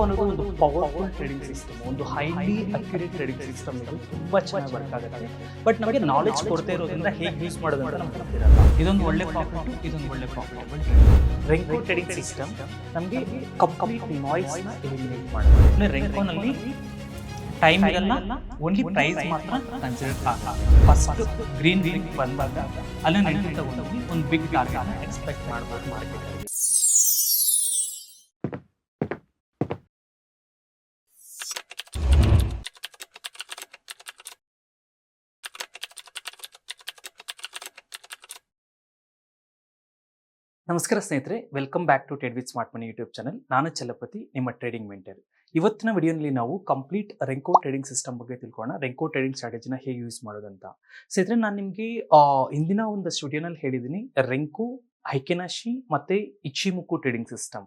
ರೆಂಕೋ ಅನ್ನೋದು ಒಂದು powerful trading system ಒಂದು ಹೈಲಿ ಅಕ್ಯುರೇಟ್ ಟ್ರೇಡಿಂಗ್ ಸಿಸ್ಟಮ್ ಇದು ತುಂಬಾ ಚೆನ್ನಾಗಿ ವರ್ಕ್ ಆಗುತ್ತೆ. ಬಟ್ ನಮಗೆ ನಾಲೆಜ್ ಕೊಡ್ತಾ ಇರೋದ್ರಿಂದ ಹೇಗೆ ಯೂಸ್ ಮಾಡೋದು ಅಂತ ನಮ್ಗೆ ಗೊತ್ತಿರಲ್ಲ. ಇದೊಂದು ಒಳ್ಳೆ ಪ್ರಾಫಿಟ್ ಇದೊಂದು ಒಳ್ಳೆ ಪ್ರಾಫಿಟ್ ರೆಂಕೋ ಟ್ರೇಡಿಂಗ್ ಸಿಸ್ಟಮ್ ನಮಗೆ ಕಪ್ ನಾಯ್ಸ್ನ ಎಲಿಮಿನೇಟ್ ಅಂದ್ರೆ ರೆಂಕೋನಲ್ಲಿ ಟೈಮ್ ಇರಲ್ಲ ಓನ್ಲಿ ಪ್ರೈಸ್ ಮಾತ್ರ ಕನ್ಸಿಡರ್ ಆಗಲ್ಲ ಫಸ್ಟ್ ಗ್ರೀನ್ ಗ್ರೀನ್ ಬಂದಾಗ ಅಲ್ಲಿ ತಗೊಂಡು ಒಂದು ಬಿಗ್ ಟಾರ್ಗೆಟ್ ಎಕ್ಸ್ಪೆಕ್ಟ್ ಮಾಡ್ಬೋದು ಮಾರ್ಕೆಟ್ ನಮಸ್ಕಾರ ಸ್ನೇಹಿತರೆ welcome back to trade with smart money YouTube channel ನಾನು ಚಲಪತಿ ನಿಮ್ಮ ಟ್ರೇಡಿಂಗ್ ಮೆಂಟರ್ ಇವತ್ತಿನ ವಿಡಿಯೋನಲ್ಲಿ ನಾವು ಕಂಪ್ಲೀಟ್ ರೆಂಕೋ ಟ್ರೇಡಿಂಗ್ ಸಿಸ್ಟಮ್ ಬಗ್ಗೆ ತಿಳ್ಕೊಳ್ಳೋಣ. ರೆಂಕೋ ಟ್ರೇಡಿಂಗ್ ಸ್ಟ್ರಾಟಜಿನ ಹೇಗೆ ಯೂಸ್ ಮಾಡೋದಂತ. ಸ್ನೇಹಿತರೆ, ನಾನು ನಿಮಗೆ ಇಂದಿನ ಒಂದು ಸ್ಟುಡಿಯೋನಲ್ಲಿ ಹೇಳಿದ್ದೀನಿ ರೆಂಕೋ ಹೈಕೆನಾಶಿ ಮತ್ತು ಇಚಿಮುಕು ಟ್ರೇಡಿಂಗ್ ಸಿಸ್ಟಮ್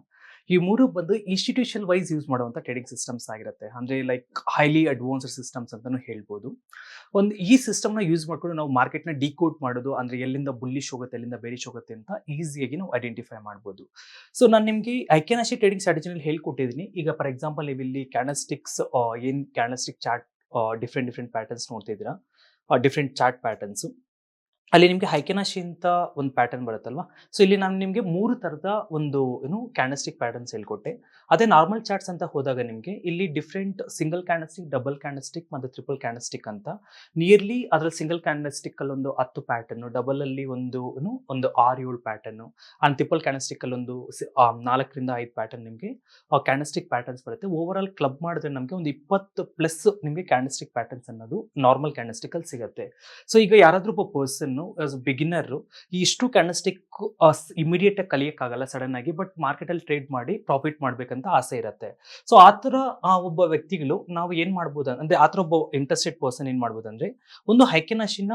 ಈ ಮೂರು ಬಂದು ಇನ್ಸ್ಟಿಟ್ಯೂಷನ್ ವೈಸ್ ಯೂಸ್ ಮಾಡುವಂಥ ಟ್ರೇಡಿಂಗ್ ಸಿಸ್ಟಮ್ಸ್ ಆಗಿರುತ್ತೆ. ಅಂದರೆ ಲೈಕ್ ಹೈಲಿ ಅಡ್ವಾನ್ಸ್ಡ್ ಸಿಸ್ಟಮ್ಸ್ ಅಂತಲೂ ಹೇಳ್ಬೋದು. ಒಂದು ಈ ಸಿಸ್ಟಮ್ನ ಯೂಸ್ ಮಾಡ್ಕೊಂಡು ನಾವು ಮಾರ್ಕೆಟ್ನ ಡಿಕೋಡ್ ಮಾಡೋದು, ಅಂದರೆ ಎಲ್ಲಿಂದ ಬುಲ್ಲಿಶ್ ಹೋಗುತ್ತೆ, ಎಲ್ಲಿಂದ ಬೇರಿಶ್ ಹೋಗುತ್ತೆ ಅಂತ ಈಸಿಯಾಗಿ ನಾವು ಐಡೆಂಟಿಫೈ ಮಾಡ್ಬೋದು. ಸೊ ನಾನು ನಿಮಗೆ ಐಕ್ಯನಾಶಿ ಟ್ರೇಡಿಂಗ್ ಸ್ಟ್ರಾಟಜಿನಲ್ಲಿ ಹೇಳ್ಕೊಟ್ಟಿದ್ದೀನಿ ಈಗ ಫಾರ್ ಎಕ್ಸಾಂಪಲ್ ಇಲ್ಲಿ ಕ್ಯಾನಸ್ಟಿಕ್ಸ್ ಏನು candlestick chart different different patterns ನೋಡ್ತಿದ್ದೀರಾ ಡಿಫ್ರೆಂಟ್ ಚಾರ್ಟ್ ಪ್ಯಾಟರ್ನ್ಸು ಅಲ್ಲಿ ನಿಮಗೆ ಹೈಕೆನಾಶಿ ಅಂತ ಒಂದು ಪ್ಯಾಟರ್ನ್ ಬರುತ್ತಲ್ವಾ? ಸೊ ಇಲ್ಲಿ ನಾನು ನಿಮಗೆ ಮೂರು ಥರದ ಒಂದು ಏನು ಕ್ಯಾಂಡಸ್ಟಿಕ್ ಪ್ಯಾಟರ್ನ್ಸ್ ಹೇಳ್ಕೊಟ್ಟೆ. ಅದೇ ನಾರ್ಮಲ್ ಚಾರ್ಟ್ಸ್ ಅಂತ ಹೋದಾಗ ನಿಮಗೆ ಇಲ್ಲಿ different single candlestick double candlestick ಮತ್ತು ಟ್ರಿಪಲ್ ಕ್ಯಾಂಡಲ್ಸ್ಟಿಕ್ ಅಂತ ನಿಯರ್ಲಿ ಅದರಲ್ಲಿ ಸಿಂಗಲ್ ಕ್ಯಾನಸ್ಟಿಕ್ ಅಲ್ಲಿ ಒಂದು ಹತ್ತು ಪ್ಯಾಟರ್ನು ಡಬಲ್ ಅಲ್ಲಿ ಒಂದು ಒಂದು ಆರು ಏಳು ಪ್ಯಾಟರ್ನು ಆ್ಯಂಡ್ ಟ್ರಿಪಲ್ ಕ್ಯಾನಸ್ಟಿಕ್ ಅಲ್ಲಿ ಒಂದು ನಾಲ್ಕರಿಂದ ಐದು ಪ್ಯಾಟರ್ನ್ ನಿಮಗೆ ಕ್ಯಾಂಡಲ್ಸ್ಟಿಕ್ ಪ್ಯಾಟರ್ನ್ಸ್ ಬರುತ್ತೆ. ಓವರ್ ಆಲ್ ಕ್ಲಬ್ ಮಾಡಿದ್ರೆ ನಮಗೆ ಒಂದು ಇಪ್ಪತ್ತು ಪ್ಲಸ್ ನಿಮಗೆ ಕ್ಯಾಂಡಲ್ಸ್ಟಿಕ್ ಪ್ಯಾಟರ್ನ್ಸ್ ಅನ್ನೋದು ನಾರ್ಮಲ್ ಕ್ಯಾನಸ್ಟಿಕ್ ಅಲ್ಲಿ ಸಿಗುತ್ತೆ. ಸೊ ಈಗ ಯಾರಾದ್ರೂ ಒಬ್ಬ ಪರ್ಸನ್ ಬಿಗಿನರ್ ಈ ಇಷ್ಟು ಕ್ಯಾಂಡಲ್ಸ್ಟಿಕ್ ಇಮಿಡಿಯೇಟ್ ಆಗಿ ಕಲಿಯಕ್ಕಾಗಲ್ಲ ಸಡನ್ ಆಗಿ ಬಟ್ ಮಾರ್ಕೆಟ್ ಅಲ್ಲಿ ಟ್ರೇಡ್ ಮಾಡಿ ಪ್ರಾಫಿಟ್ ಮಾಡ್ಬೇಕಂತ ಆಸೆ ಇರುತ್ತೆ. ಸೊ ಆ ಥರ ಆ ಒಬ್ಬ ವ್ಯಕ್ತಿಗಳು ನಾವು ಏನು ಮಾಡ್ಬೋದು ಅಂದ್ರೆ ಆ ಥರ ಒಬ್ಬ ಇಂಟ್ರೆಸ್ಟೆಡ್ ಪರ್ಸನ್ ಏನು ಮಾಡ್ಬೋದು ಅಂದ್ರೆ ಒಂದು ಹೈಕೆನಾಶಿನ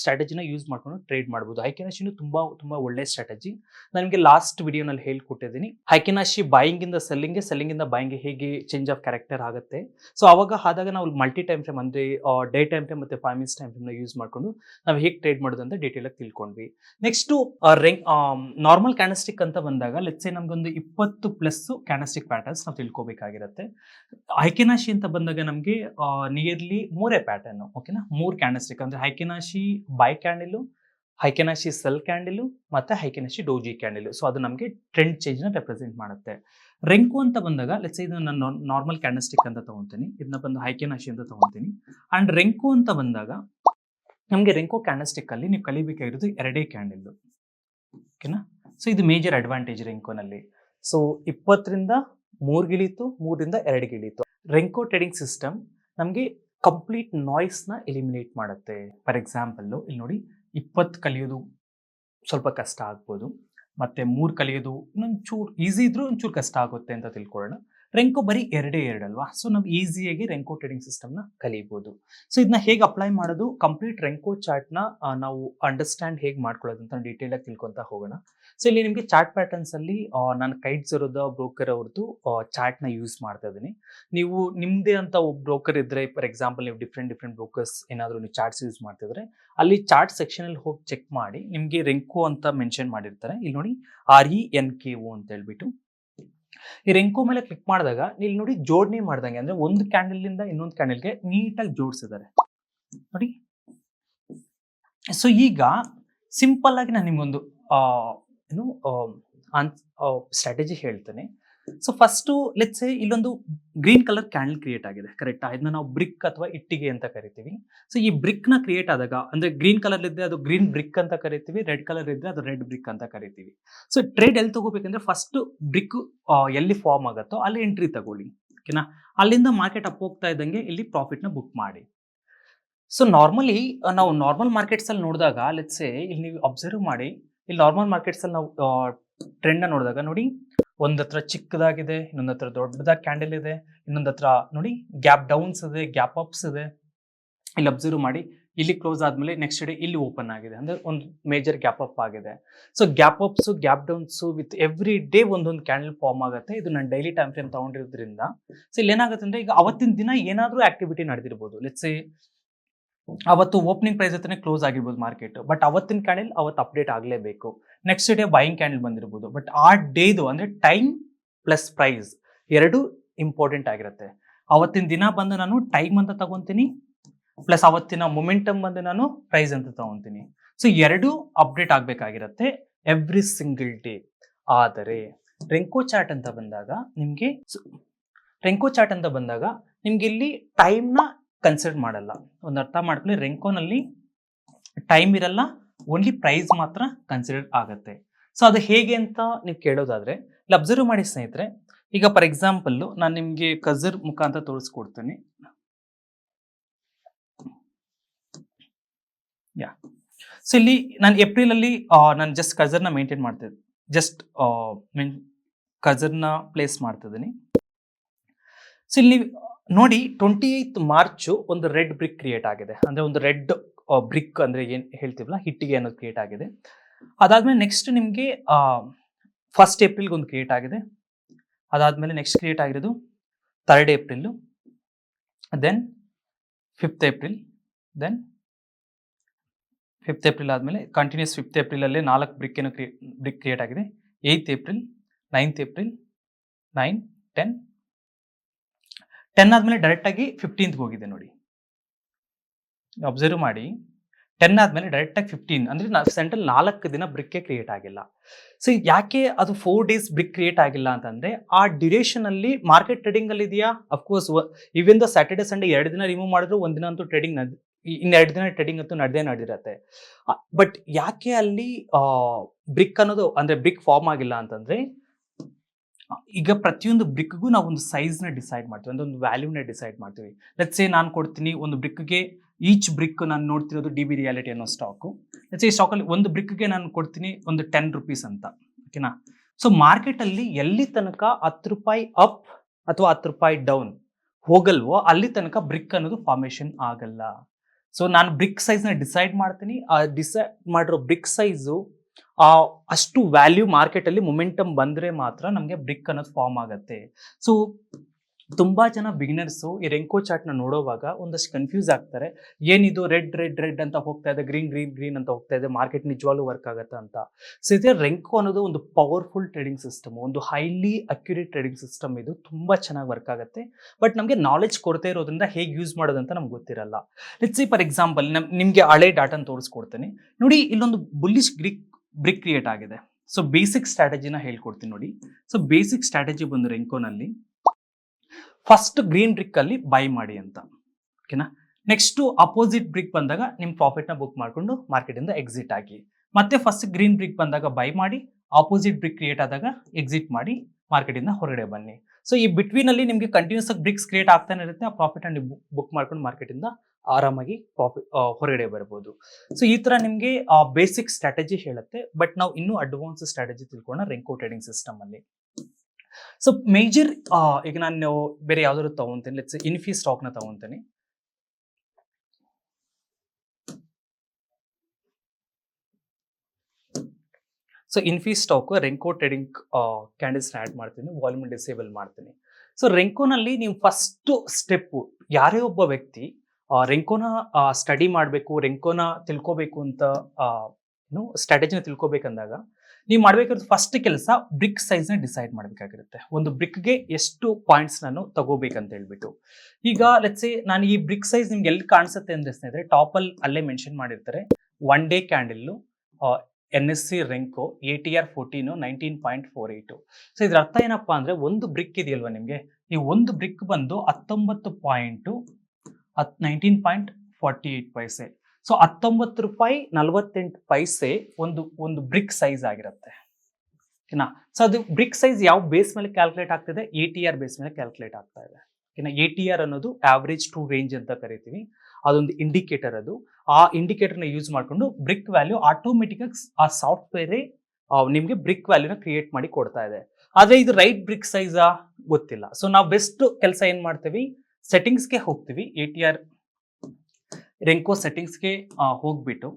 ಸ್ಟ್ರಾಟಜಿನ ಯೂಸ್ ಮಾಡ್ಕೊಂಡು ಟ್ರೇಡ್ ಮಾಡ್ಬೋದು. ಹೈಕೆನಾಶಿನ ತುಂಬಾ ತುಂಬಾ ಒಳ್ಳೆ ಸ್ಟ್ರಾಟಜಿ ನನಗೆ ಲಾಸ್ಟ್ ವಿಡಿಯೋನಲ್ಲಿ ಹೇಳ್ಕೊಟ್ಟಿದ್ದೀನಿ. ಹೈಕೆನಾಶಿ ಬಾಯಿಂಗ್ ಇಂದ ಸೆಲ್ಲಿಂಗ್ ಸೆಲ್ಲಿಂಗ್ ಇಂದ ಬಾಯಿಂಗ್ ಹೇಗೆ ಚೇಂಜ್ ಆಫ್ ಕ್ಯಾರೆಕ್ಟರ್ ಆಗುತ್ತೆ. ಸೊ ಅವಾಗ ಆದಾಗ ನಾವು ಮಲ್ಟಿ ಟೈಮ್ ಫ್ರೇಮ್ ಅಂದ್ರೆ ಡೇ ಟೈಮ್ ಫ್ರೇಮ್ ಮತ್ತೆ ಫೈವ್ ಮಿನಿಟ್ಸ್ ಟೈಮ್ ಫ್ರೇಮ್ನ ಯೂಸ್ ಮಾಡ್ಕೊಂಡು ನಾವು ಹೇಗೆ ಟ್ರೇಡ್ ಮಾಡೋದು ಅಂತ ಡೀಟೇಲ್ ಆಗಿ ತಿಳ್ಕೊಂಡ್ವಿ. ನೆಕ್ಸ್ಟು ರೆಂಗ್ ನಾರ್ಮಲ್ ಕ್ಯಾನಸ್ಟಿಕ್ ಅಂತ ಬಂದಾಗ ಲೆಟ್ಸೆ ನಮಗೊಂದು ಇಪ್ಪತ್ತು ಪ್ಲಸ್ ಕ್ಯಾನಸ್ಟಿಕ್ ಪ್ಯಾಟರ್ನ್ಸ್ ನಾವು ತಿಳ್ಕೋಬೇಕಾಗಿರುತ್ತೆ. ಹೈಕೆನಾಶಿ ಅಂತ ಬಂದಾಗ ನಮಗೆ ನಿಯರ್ಲಿ ಮೂರೇ ಪ್ಯಾಟರ್ನ್ ಓಕೆನಾ ಮೂರು ಕ್ಯಾನಸ್ಟಿಕ್ ಅಂದ್ರೆ Heikin Ashi buy candle Heikin Ashi sell candle ಮತ್ತೆ ಹೈಕೆನಾಶಿ ಡೋಜಿ ಕ್ಯಾಂಡಲು ಸೊ ಅದು ನಮಗೆ ಟ್ರೆಂಡ್ ಚೇಂಜ್ನ ರೆಪ್ರೆಸೆಂಟ್ ಮಾಡುತ್ತೆ. ರೆಂಕು ಅಂತ ಬಂದಾಗ ಲೆಟ್ಸ್ ಇದು ನಾನು ನಾರ್ಮಲ್ ಕ್ಯಾಂಡಸ್ಟಿಕ್ ಅಂತ ತಗೊಂತೀನಿ. ಇದನ್ನ ಬಂದು ಹೈಕೆನಾಶಿ ಅಂತ ತೊಗೊತೀನಿ. ಅಂಡ್ ರೆಂಕು ಅಂತ ಬಂದಾಗ, ನಮಗೆ ರೆಂಕೋ ಕ್ಯಾಂಡಲ್ಸ್ಟಿಕ್ಕಲ್ಲಿ ನೀವು ಕಲಿಬೇಕಾಗಿರೋದು ಎರಡೇ ಕ್ಯಾಂಡಲ್ ಓಕೆನಾ ಸೊ ಇದು ಮೇಜರ್ ಅಡ್ವಾಂಟೇಜ್ ರೆಂಕೋನಲ್ಲಿ ಸೊ ಇಪ್ಪತ್ತರಿಂದ ಮೂರು ಗಿಳಿತು, ಮೂರರಿಂದ ಎರಡು ಗಿಳಿತು. ರೆಂಕೋ ಟ್ರೇಡಿಂಗ್ ಸಿಸ್ಟಮ್ ನಮಗೆ ಕಂಪ್ಲೀಟ್ ನಾಯ್ಸ್ನ ಎಲಿಮಿನೇಟ್ ಮಾಡುತ್ತೆ. ಫಾರ್ ಎಕ್ಸಾಂಪಲ್ಲು ಇಲ್ಲಿ ನೋಡಿ, ಇಪ್ಪತ್ತು ಕಲಿಯೋದು ಸ್ವಲ್ಪ ಕಷ್ಟ ಆಗ್ಬೋದು. ಮತ್ತೆ ಮೂರು ಕಲಿಯೋದು ಇನ್ನೊಂಚೂರು ಈಸಿ ಇದ್ರೂ ಒಂಚೂರು ಕಷ್ಟ ಆಗುತ್ತೆ ಅಂತ ತಿಳ್ಕೊಳ್ಳೋಣ. ರೆಂಕೋ ಬರೀ ಎರಡೇ ಎರಡಲ್ವಾ? ಸೊ ನಾವು ಈಸಿಯಾಗಿ ರೆಂಕೋ ಟ್ರೇಡಿಂಗ್ ಸಿಸ್ಟಮ್ನ ಕಲಿಬೋದು. ಸೊ ಇದನ್ನ ಹೇಗೆ ಅಪ್ಲೈ ಮಾಡೋದು? ಕಂಪ್ಲೀಟ್ ರೆಂಕೋ ಚಾರ್ಟ್ನ ನಾವು ಅಂಡರ್ಸ್ಟ್ಯಾಂಡ್ ಹೇಗೆ ಮಾಡ್ಕೊಳ್ಳೋದು ಅಂತ ಡೀಟೇಲ್ ಆಗಿ ತಿಳ್ಕೊಂತ ಹೋಗೋಣ. ಸೊ ಇಲ್ಲಿ ನಿಮಗೆ ಚಾರ್ಟ್ ಪ್ಯಾಟರ್ನ್ಸ್ ಅಲ್ಲಿ ನಾನು ಕೈಟ್ ಜರೋದ ಬ್ರೋಕರ್ ಅವ್ರದ್ದು ಚಾರ್ಟ್ನ ಯೂಸ್ ಮಾಡ್ತಾ ಇದ್ದೀನಿ. ನೀವು ನಿಮ್ಮದೇ ಅಂತ ಒಬ್ಬ ಬ್ರೋಕರ್ ಇದ್ರೆ ಫಾರ್ ಎಕ್ಸಾಂಪಲ್ ನೀವು ಡಿಫ್ರೆಂಟ್ ಡಿಫ್ರೆಂಟ್ ಬ್ರೋಕರ್ಸ್ ಏನಾದರೂ ನೀವು ಚಾರ್ಟ್ಸ್ ಯೂಸ್ ಮಾಡ್ತಿದ್ರೆ ಅಲ್ಲಿ ಚಾರ್ಟ್ ಸೆಕ್ಷನ್ ಅಲ್ಲಿ ಹೋಗಿ ಚೆಕ್ ಮಾಡಿ, ನಿಮಗೆ ರೆಂಕೋ ಅಂತ ಮೆನ್ಷನ್ ಮಾಡಿರ್ತಾರೆ. ಇಲ್ಲಿ ನೋಡಿ R E N K O ಅಂತ ಹೇಳ್ಬಿಟ್ಟು. ಈ ರೆಂಕೋ ಮೇಲೆ ಕ್ಲಿಕ್ ಮಾಡಿದಾಗ ಇಲ್ಲಿ ನೋಡಿ ಜೋಡಣೆ ಮಾಡ್ದಂಗೆ, ಅಂದ್ರೆ ಒಂದು ಕ್ಯಾಂಡಲ್ ಇಂದ ಇನ್ನೊಂದು ಕ್ಯಾಂಡಲ್ಗೆ ನೀಟಾಗಿ ಜೋಡಿಸಿದ್ದಾರೆ. ನೋಡಿ. ಸೊ ಈಗ ಸಿಂಪಲ್ ಆಗಿ ನಾನು ನಿಮ್ಗೊಂದು ಏನು ಸ್ಟ್ರಾಟಜಿ ಹೇಳ್ತೇನೆ. ಸೊ ಫಸ್ಟು ಲೆಟ್ಸ್ ಇಲ್ಲೊಂದು ಗ್ರೀನ್ ಕಲರ್ ಕ್ಯಾಂಡಲ್ ಕ್ರಿಯೇಟ್ ಆಗಿದೆ ಕರೆಕ್ಟಾ ಇದನ್ನ ನಾವು ಬ್ರಿಕ್ ಅಥವಾ ಇಟ್ಟಿಗೆ ಅಂತ ಕರಿತೀವಿ. ಸೊ ಈ ಬ್ರಿಕ್ನ ಕ್ರಿಯೇಟ್ ಆದಾಗ, ಅಂದ್ರೆ ಗ್ರೀನ್ ಕಲರ್ ಇದ್ರೆ ಅದು ಗ್ರೀನ್ ಬ್ರಿಕ್ ಅಂತ ಕರಿತೀವಿ ರೆಡ್ ಕಲರ್ ಇದ್ರೆ ಅದು ರೆಡ್ ಬ್ರಿಕ್ ಅಂತ ಕರಿತೀವಿ. ಸೊ ಟ್ರೇಡ್ ಎಲ್ಲಿ ತಗೋಬೇಕಂದ್ರೆ ಫಸ್ಟ್ ಬ್ರಿಕ್ ಎಲ್ಲಿ ಫಾರ್ಮ್ ಆಗುತ್ತೋ ಅಲ್ಲಿ ಎಂಟ್ರಿ ತಗೊಳ್ಳಿ ಓಕೆನಾ ಅಲ್ಲಿಂದ ಮಾರ್ಕೆಟ್ ಅಪ್ ಹೋಗ್ತಾ ಇದ್ದಂಗೆ ಇಲ್ಲಿ ಪ್ರಾಫಿಟ್ನ ಬುಕ್ ಮಾಡಿ. ಸೊ ನಾರ್ಮಲಿ ನಾವು ನಾರ್ಮಲ್ ಮಾರ್ಕೆಟ್ಸ್ ಅಲ್ಲಿ ನೋಡಿದಾಗ ಲೆಟ್ಸೆ ಇಲ್ಲಿ ನೀವು ಅಬ್ಸರ್ವ್ ಮಾಡಿ, ಇಲ್ಲಿ ನಾರ್ಮಲ್ ಮಾರ್ಕೆಟ್ಸ್ ಅಲ್ಲಿ ನಾವು ಟ್ರೆಂಡ್ ನೋಡಿದಾಗ, ನೋಡಿ ಒಂದ್ ಹತ್ರ ಚಿಕ್ಕದಾಗಿದೆ ಇನ್ನೊಂದ್ ಹತ್ರ ದೊಡ್ಡದಾಗಿ ಕ್ಯಾಂಡಲ್ ಇದೆ ಇನ್ನೊಂದ್ ಹತ್ರ ನೋಡಿ ಗ್ಯಾಪ್ ಡೌನ್ಸ್ ಇದೆ ಗ್ಯಾಪ್ ಅಪ್ಸ್ ಇದೆ. ಇಲ್ಲಿ ಅಬ್ಸರ್ವ್ ಮಾಡಿ, ಇಲ್ಲಿ ಕ್ಲೋಸ್ ಆದ್ಮೇಲೆ ನೆಕ್ಸ್ಟ್ ಡೇ ಇಲ್ಲಿ ಓಪನ್ ಆಗಿದೆ. ಅಂದ್ರೆ ಒಂದು ಮೇಜರ್ ಗ್ಯಾಪ್ ಅಪ್ ಆಗಿದೆ. So gap ups gap downs with every day ಒಂದೊಂದು ಕ್ಯಾಂಡಲ್ ಫಾರ್ಮ್ ಆಗುತ್ತೆ. ಇದು ನಾನು ಡೈಲಿ ಟೈಮ್ ಫ್ರೇಮ್ ತಗೊಂಡಿರೋದ್ರಿಂದ. ಸೊ ಇಲ್ಲಿ ಏನಾಗುತ್ತೆ ಅಂದ್ರೆ ಈಗ ಅವತ್ತಿನ ದಿನ ಏನಾದ್ರೂ ಆಕ್ಟಿವಿಟಿ ನಡೆದಿರ್ಬೋದು. ಲೆಟ್ಸ್ ಅವತ್ತು ಓಪನಿಂಗ್ ಪ್ರೈಸ್ ಹತ್ರನೇ ಕ್ಲೋಸ್ ಆಗಿರ್ಬೋದು ಮಾರ್ಕೆಟ್ ಬಟ್ ಅವತ್ತಿನ ಕ್ಯಾಂಡಲ್ ಅವತ್ತು ಅಪ್ಡೇಟ್ ಆಗಲೇಬೇಕು. ನೆಕ್ಸ್ಟ್ ಡೇ ಬೈಯಿಂಗ್ ಕ್ಯಾಂಡಲ್ ಬಂದಿರ್ಬೋದು. ಬಟ್ ಆ ಡೇದು ಅಂದ್ರೆ ಟೈಮ್ ಪ್ಲಸ್ ಪ್ರೈಸ್ ಎರಡು ಇಂಪಾರ್ಟೆಂಟ್ ಆಗಿರುತ್ತೆ. ಅವತ್ತಿನ ದಿನ ಬಂದು ನಾನು ಟೈಮ್ ಅಂತ ತಗೊಂತೀನಿ ಪ್ಲಸ್ ಅವತ್ತಿನ ಮೊಮೆಂಟಮ್ ಬಂದು ನಾನು ಪ್ರೈಸ್ ಅಂತ ತಗೊಂತೀನಿ. ಸೊ ಎರಡು ಅಪ್ಡೇಟ್ ಆಗಬೇಕಾಗಿರುತ್ತೆ ಎವ್ರಿ ಸಿಂಗಲ್ ಡೇ ಆದರೆ ರೆಂಕೋ ಚಾರ್ಟ್ ಅಂತ ಬಂದಾಗ ನಿಮಗೆ ರೆಂಕೋ ಚಾರ್ಟ್ ಅಂತ ಬಂದಾಗ ನಿಮ್ಗೆ ಇಲ್ಲಿ ಟೈಮ್ನ ಕನ್ಸಿಡರ್ ಮಾಡಲ್ಲ. ಒಂದು ಅರ್ಥ ಮಾಡ್ಕೊಳ್ಳಿ ರೆಂಕೋನಲ್ಲಿ ಟೈಮ್ ಇರಲ್ಲ ಓನ್ಲಿ ಪ್ರೈಸ್ ಮಾತ್ರ ಕನ್ಸಿಡರ್ ಆಗುತ್ತೆ. ಸೊ ಅದು ಹೇಗೆ ಅಂತ ನೀವು ಕೇಳೋದಾದ್ರೆ, ಇಲ್ಲಿ ಅಬ್ಸರ್ವ್ ಮಾಡಿ ಸ್ನೇಹಿತರೆ, ಈಗ ಫಾರ್ ಎಕ್ಸಾಂಪಲ್ಲು ನಾನು ನಿಮಗೆ ಕಜರ್ ಮುಖಾಂತರ ತೋರಿಸ್ಕೊಡ್ತೀನಿ. ಯಾ ಸೊ ಇಲ್ಲಿ ನಾನು ಏಪ್ರಿಲ್ ಅಲ್ಲಿ ನಾನು ಜಸ್ಟ್ ಕಜರ್ನ ಮೇಂಟೈನ್ ಮಾಡ್ತಿದ್ದೆ ಜಸ್ಟ್ ಮೀನ್ ಕಜರ್ನ ಪ್ಲೇಸ್ ಮಾಡ್ತಿದ್ದೀನಿ ಸೊ ಇಲ್ಲಿ ನೋಡಿ ಟ್ವೆಂಟಿ ಏಯ್ತ್ ಮಾರ್ಚು ಒಂದು ರೆಡ್ ಬ್ರಿಕ್ ಕ್ರಿಯೇಟ್ ಆಗಿದೆ. ಅಂದ್ರೆ ಒಂದು ರೆಡ್ ಬ್ರಿಕ್ ಅಂದ್ರೆ ಏನು ಹೇಳ್ತೀವಲ್ಲ, ಹಿಟ್ಟಿಗೆ ಅನ್ನೋದು ಕ್ರಿಯೇಟ್ ಆಗಿದೆ. ಅದಾದ್ಮೇಲೆ ನೆಕ್ಸ್ಟ್ ನಿಮಗೆ ಫಸ್ಟ್ ಏಪ್ರಿಲ್ಗೆ ಒಂದು ಕ್ರಿಯೇಟ್ ಆಗಿದೆ. ಅದಾದ್ಮೇಲೆ ನೆಕ್ಸ್ಟ್ ಕ್ರಿಯೇಟ್ ಆಗಿರೋದು third April then fifth April then fifth April ಆದಮೇಲೆ ಕಂಟಿನ್ಯೂಸ್ ಫಿಫ್ತ್ ಏಪ್ರಿಲಲ್ಲೇ ನಾಲ್ಕು ಬ್ರಿಕ್ ಏನು ಕ್ರಿಯೇ ಬ್ರಿಕ್ ಕ್ರಿಯೇಟ್ ಆಗಿದೆ. Eighth April ninth April nine ten ten ಆದಮೇಲೆ ಡೈರೆಕ್ಟಾಗಿ ಫಿಫ್ಟೀನ್ತ್ಗೆ ಹೋಗಿದೆ ನೋಡಿ. ಅಬ್ಸರ್ವ್ ಮಾಡಿ ಟೆನ್ ಆದಮೇಲೆ ಡೈರೆಕ್ಟಾಗಿ ಫಿಫ್ಟೀನ್ ಅಂದರೆ ಸೆಂಟ್ರಲ್ ನಾಲ್ಕು ದಿನ ಬ್ರಿಕ್ಕೇ ಕ್ರಿಯೇಟ್ ಆಗಿಲ್ಲ. ಸೊ ಯಾಕೆ ಅದು ಫೋರ್ ಡೇಸ್ ಬ್ರಿಕ್ ಕ್ರಿಯೇಟ್ ಆಗಿಲ್ಲ ಅಂತಂದರೆ, ಆ ಡ್ಯೂರೇಷನ್ ಅಲ್ಲಿ ಮಾರ್ಕೆಟ್ ಟ್ರೇಡಿಂಗ್ ಅಲ್ಲಿ ಇದೆಯಾ? Of course even the Saturday Sunday ಎರಡು ದಿನ ರಿಮೂವ್ ಮಾಡಿದ್ರು ಒಂದಿನ ಅಂತೂ ಟ್ರೇಡಿಂಗ್ ಇನ್ನೆರಡು ದಿನ ಟ್ರೇಡಿಂಗ್ ಅಂತೂ ನಡೆದೇ ನಡೆದಿರತ್ತೆ. ಬಟ್ ಯಾಕೆ ಅಲ್ಲಿ ಬ್ರಿಕ್ ಅನ್ನೋದು, ಅಂದ್ರೆ ಬ್ರಿಕ್ ಫಾರ್ಮ್ ಆಗಿಲ್ಲ ಅಂತಂದ್ರೆ, ಈಗ ಪ್ರತಿಯೊಂದು ಬ್ರಿಕ್ಗೂ ನಾವು ಒಂದು ಸೈಜ್ನ ಡಿಸೈಡ್ ಮಾಡ್ತೀವಿ ಅಂದ್ರೆ ಒಂದು ವ್ಯಾಲ್ಯೂನ ಡಿಸೈಡ್ ಮಾಡ್ತೀವಿ. ಲೆಟ್ಸೆ ನಾನು ಕೊಡ್ತೀನಿ ಒಂದು ಬ್ರಿಕ್ಗೆ ಈಚ್ ಬ್ರಿಕ್ ನಾನು ನೋಡ್ತಿರೋದು ಡಿ ಬಿ ರಿಯಾಲಿಟಿ ಅನ್ನೋ ಸ್ಟಾಕು ಈ ಸ್ಟಾಕಲ್ಲಿ ಒಂದು ಬ್ರಿಕ್ಗೆ ನಾನು ಕೊಡ್ತೀನಿ ಒಂದು ಟೆನ್ ರುಪೀಸ್ ಅಂತ ಓಕೆನಾ ಸೊ ಮಾರ್ಕೆಟಲ್ಲಿ ಎಲ್ಲಿ ತನಕ ಹತ್ತು ರೂಪಾಯಿ ಅಪ್ ಅಥವಾ ಹತ್ತು ರೂಪಾಯಿ ಡೌನ್ ಹೋಗಲ್ವೋ ಅಲ್ಲಿ ತನಕ ಬ್ರಿಕ್ ಅನ್ನೋದು ಫಾರ್ಮೇಷನ್ ಆಗಲ್ಲ. ಸೊ ನಾನು ಬ್ರಿಕ್ ಸೈಜ್ನ ಡಿಸೈಡ್ ಮಾಡ್ತೀನಿ, ಆ ಡಿಸೈಡ್ ಮಾಡಿರೋ ಬ್ರಿಕ್ ಸೈಜು ಅಷ್ಟು ವ್ಯಾಲ್ಯೂ ಮಾರ್ಕೆಟಲ್ಲಿ ಮೊಮೆಂಟಮ್ ಬಂದರೆ ಮಾತ್ರ ನಮಗೆ ಬ್ರಿಕ್ ಅನ್ನೋದು ಫಾರ್ಮ್ ಆಗುತ್ತೆ. ಸೊ ತುಂಬಾ ಜನ ಬಿಗಿನರ್ಸು ಈ ರೆಂಕೋ ಚಾರ್ಟ್ನ ನೋಡೋವಾಗ ಒಂದಷ್ಟು ಕನ್ಫ್ಯೂಸ್ ಆಗ್ತಾರೆ. ಏನಿದು ರೆಡ್ ರೆಡ್ ರೆಡ್ ಅಂತ ಹೋಗ್ತಾ ಇದೆ ಗ್ರೀನ್ ಗ್ರೀನ್ ಗ್ರೀನ್ ಅಂತ ಹೋಗ್ತಾ ಇದೆ ಮಾರ್ಕೆಟ್ ನಿಜವಾಗ್ಲೂ ವರ್ಕ್ ಆಗುತ್ತೆ ಅಂತ. ಸೊ ಇದೇ ರೆಂಕೋ ಅನ್ನೋದು ಒಂದು ಪವರ್ಫುಲ್ ಟ್ರೇಡಿಂಗ್ ಸಿಸ್ಟಮ್ ಒಂದು ಹೈಲಿ ಅಕ್ಯುರೇಟ್ ಟ್ರೇಡಿಂಗ್ ಸಿಸ್ಟಮ್ ಇದು ತುಂಬ ಚೆನ್ನಾಗಿ ವರ್ಕ್ ಆಗುತ್ತೆ. ಬಟ್ ನಮಗೆ ನಾಲೆಜ್ ಕೊರತೆ ಇರೋದ್ರಿಂದ ಹೇಗೆ ಯೂಸ್ ಮಾಡೋದಂತ ನಮ್ಗೆ ಗೊತ್ತಿರಲ್ಲ. ಲೆಟ್ಸ್ ಫಾರ್ ಎಕ್ಸಾಂಪಲ್ ನಮ್, ನಿಮಗೆ ಹಳೆ ಡಾಟಾನ ತೋರಿಸ್ಕೊಡ್ತೀನಿ. ನೋಡಿ, ಇಲ್ಲೊಂದು ಬುಲ್ಲಿಶ್ ಗ್ರಿಕ್ ಬ್ರಿಕ್ ಕ್ರಿಯೇಟ್ ಆಗಿದೆ. ಸೊ ಬೇಸಿಕ್ ಸ್ಟ್ರಾಟಜಿನ ಹೇಳ್ಕೊಡ್ತೀನಿ ನೋಡಿ. ಸೊ ಬೇಸಿಕ್ ಸ್ಟ್ರಾಟಜಿ ಬಂದು ರೆಂಕೋನಲ್ಲಿ ಫಸ್ಟ್ ಗ್ರೀನ್ ಬ್ರಿಕ್ ಅಲ್ಲಿ ಬೈ ಮಾಡಿ ಅಂತ. ಓಕೆನಾ ನೆಕ್ಸ್ಟ್ ಅಪೋಸಿಟ್ ಬ್ರಿಕ್ ಬಂದಾಗ ನಿಮ್ಮ ಪ್ರಾಫಿಟ್ನ ಬುಕ್ ಮಾಡಿಕೊಂಡು ಮಾರ್ಕೆಟಿಂದ ಎಕ್ಸಿಟ್ ಆಗಿ. ಮತ್ತೆ ಫಸ್ಟ್ ಗ್ರೀನ್ ಬ್ರಿಕ್ ಬಂದಾಗ ಬೈ ಮಾಡಿ ಆಪೋಸಿಟ್ ಬ್ರಿಕ್ ಕ್ರಿಯೇಟ್ ಆದಾಗ ಎಕ್ಸಿಟ್ ಮಾಡಿ ಮಾರ್ಕೆಟಿಂದ ಹೊರಗಡೆ ಬನ್ನಿ. ಸೊ ಈ ಬಿಟ್ವೀನ್ ಅಲ್ಲಿ ನಿಮಗೆ ಕಂಟಿನ್ಯೂಸ್ ಆಗಿ ಬ್ರಿಕ್ಸ್ ಕ್ರಿಯೇಟ್ ಆಗ್ತಾನೆ ಇರುತ್ತೆ, ಆ ಪ್ರಾಫಿಟ್ ನೀವು ಬುಕ್ ಮಾಡ್ಕೊಂಡು ಮಾರ್ಕೆಟಿಂದ ಆರಾಮಾಗಿ ಪ್ರಾಫಿಟ್ ಹೊರಗಡೆ ಬರ್ಬೋದು. ಸೊ ಈ ತರ ನಿಮಗೆ ಬೇಸಿಕ್ ಸ್ಟ್ರಾಟಜಿ ಹೇಳುತ್ತೆ ಬಟ್ ನಾವು ಇನ್ನೂ ಅಡ್ವಾನ್ಸ್ ಸ್ಟ್ರಾಟಜಿ ತಿಳ್ಕೊಳ್ಳೋಣ ರೆಂಕೋ ಟ್ರೇಡಿಂಗ್ ಸಿಸ್ಟಮ್ ಅಲ್ಲಿ. ಸೊ ಮೇಜರ್ ಈಗ ನಾನು ಬೇರೆ ಯಾವ್ದಾದ್ರು ತಗೊಂತೀನಿ. ಲೆಟ್ಸ್ ಇನ್ಫಿ ಸ್ಟಾಕ್ನ ತಗೊಂತೀನಿ. So Infy stock Renko trading candles add ಮಾಡ್ತೀನಿ ವಾಲ್ಯೂಮ್ ಡಿಸೇಬಲ್ ಮಾಡ್ತೀನಿ. ಸೊ ರೆಂಕೋನಲ್ಲಿ ನೀವು ಫಸ್ಟ್ ಸ್ಟೆಪ್ಪು ಯಾರೇ ಒಬ್ಬ ವ್ಯಕ್ತಿ ರೆಂಕೋನ ಸ್ಟಡಿ ಮಾಡಬೇಕು ರೆಂಕೋನ ತಿಳ್ಕೋಬೇಕು ಅಂತ ಏನು ಸ್ಟ್ರಾಟಜಿನ ತಿಳ್ಕೊಬೇಕಂದಾಗ ನೀವು ಮಾಡಬೇಕಾದ್ರೆ ಫಸ್ಟ್ ಕೆಲಸ ಬ್ರಿಕ್ ಸೈಜ್ನ ಡಿಸೈಡ್ ಮಾಡಬೇಕಾಗಿರುತ್ತೆ. ಒಂದು ಬ್ರಿಕ್ಗೆ ಎಷ್ಟು ಪಾಯಿಂಟ್ಸ್ ನಾನು ತಗೋಬೇಕಂತ ಹೇಳ್ಬಿಟ್ಟು. ಈಗ ಲೆಟ್ಸ್ ನಾನು ಈ ಬ್ರಿಕ್ ಸೈಜ್ ನಿಮ್ಗೆ ಎಲ್ಲಿ ಕಾಣಿಸುತ್ತೆ ಅಂದ್ರೆ ಸ್ನೇಹಿತರೆ ಟಾಪಲ್ಲಿ ಅಲ್ಲೇ ಮೆನ್ಷನ್ ಮಾಡಿರ್ತಾರೆ. One day candle N S C Renko A T R fourteen nineteen point four eight so ಇದ್ರ ಅರ್ಥ ಏನಪ್ಪ ಅಂದ್ರೆ ಒಂದು ಬ್ರಿಕ್ ಇದೆಯಲ್ವ ನಿಮಗೆ? ಈ ಒಂದು ಬ್ರಿಕ್ ಬಂದು ಹತ್ತೊಂಬತ್ತು ಪಾಯಿಂಟು ಹತ್ nineteen point forty eight paise so ಹತ್ತೊಂಬತ್ತು ರೂಪಾಯಿ ನಲವತ್ತೆಂಟು ಪೈಸೆ ಒಂದು ಒಂದು ಬ್ರಿಕ್ ಸೈಜ್ ಆಗಿರುತ್ತೆ. ಓಕೆನಾ? ಸೊ ಅದು ಬ್ರಿಕ್ ಸೈಜ್ ಯಾವ ಬೇಸ್ ಮೇಲೆ ಕ್ಯಾಲ್ಕುಲೇಟ್ ಆಗ್ತಿದೆ? ಎ ಟಿ ಆರ್ ಬೇಸ್ ಮೇಲೆ ಕ್ಯಾಲ್ಕುಲೇಟ್ ಆಗ್ತಾ ಇದೆ. ಓಕೆನಾ? ಎ ಟಿ ಆರ್ ಅನ್ನೋದು ಆವ್ರೇಜ್ ಟೂ ರೇಂಜ್ ಅಂತ ಕರಿತೀವಿ. ಅದೊಂದು ಇಂಡಿಕೇಟರ್ ಅದು. ಆ ಇಂಡಿಕೇಟರ್ನ ಯೂಸ್ ಮಾಡಿಕೊಂಡು ಬ್ರಿಕ್ ವ್ಯಾಲ್ಯೂ ಆಟೋಮೆಟಿಕಾಗಿ ಆ ಸಾಫ್ಟ್ವೇರೇ ನಿಮಗೆ ಬ್ರಿಕ್ ವ್ಯಾಲ್ಯೂನ ಕ್ರಿಯೇಟ್ ಮಾಡಿ ಕೊಡ್ತಾ ಇದೆ. ಆದರೆ ಇದು ರೈಟ್ ಬ್ರಿಕ್ ಸೈಜಾ ಗೊತ್ತಿಲ್ಲ. ಸೊ ನಾವು ಬೆಸ್ಟ್ ಕೆಲಸ ಏನು ಮಾಡ್ತೀವಿ? ಸೆಟ್ಟಿಂಗ್ಸ್ಗೆ ಹೋಗ್ತೀವಿ. ಎ ಟಿ ಆರ್ ರೆಂಕೋ ಸೆಟ್ಟಿಂಗ್ಸ್ಗೆ ಹೋಗ್ಬಿಟ್ಟು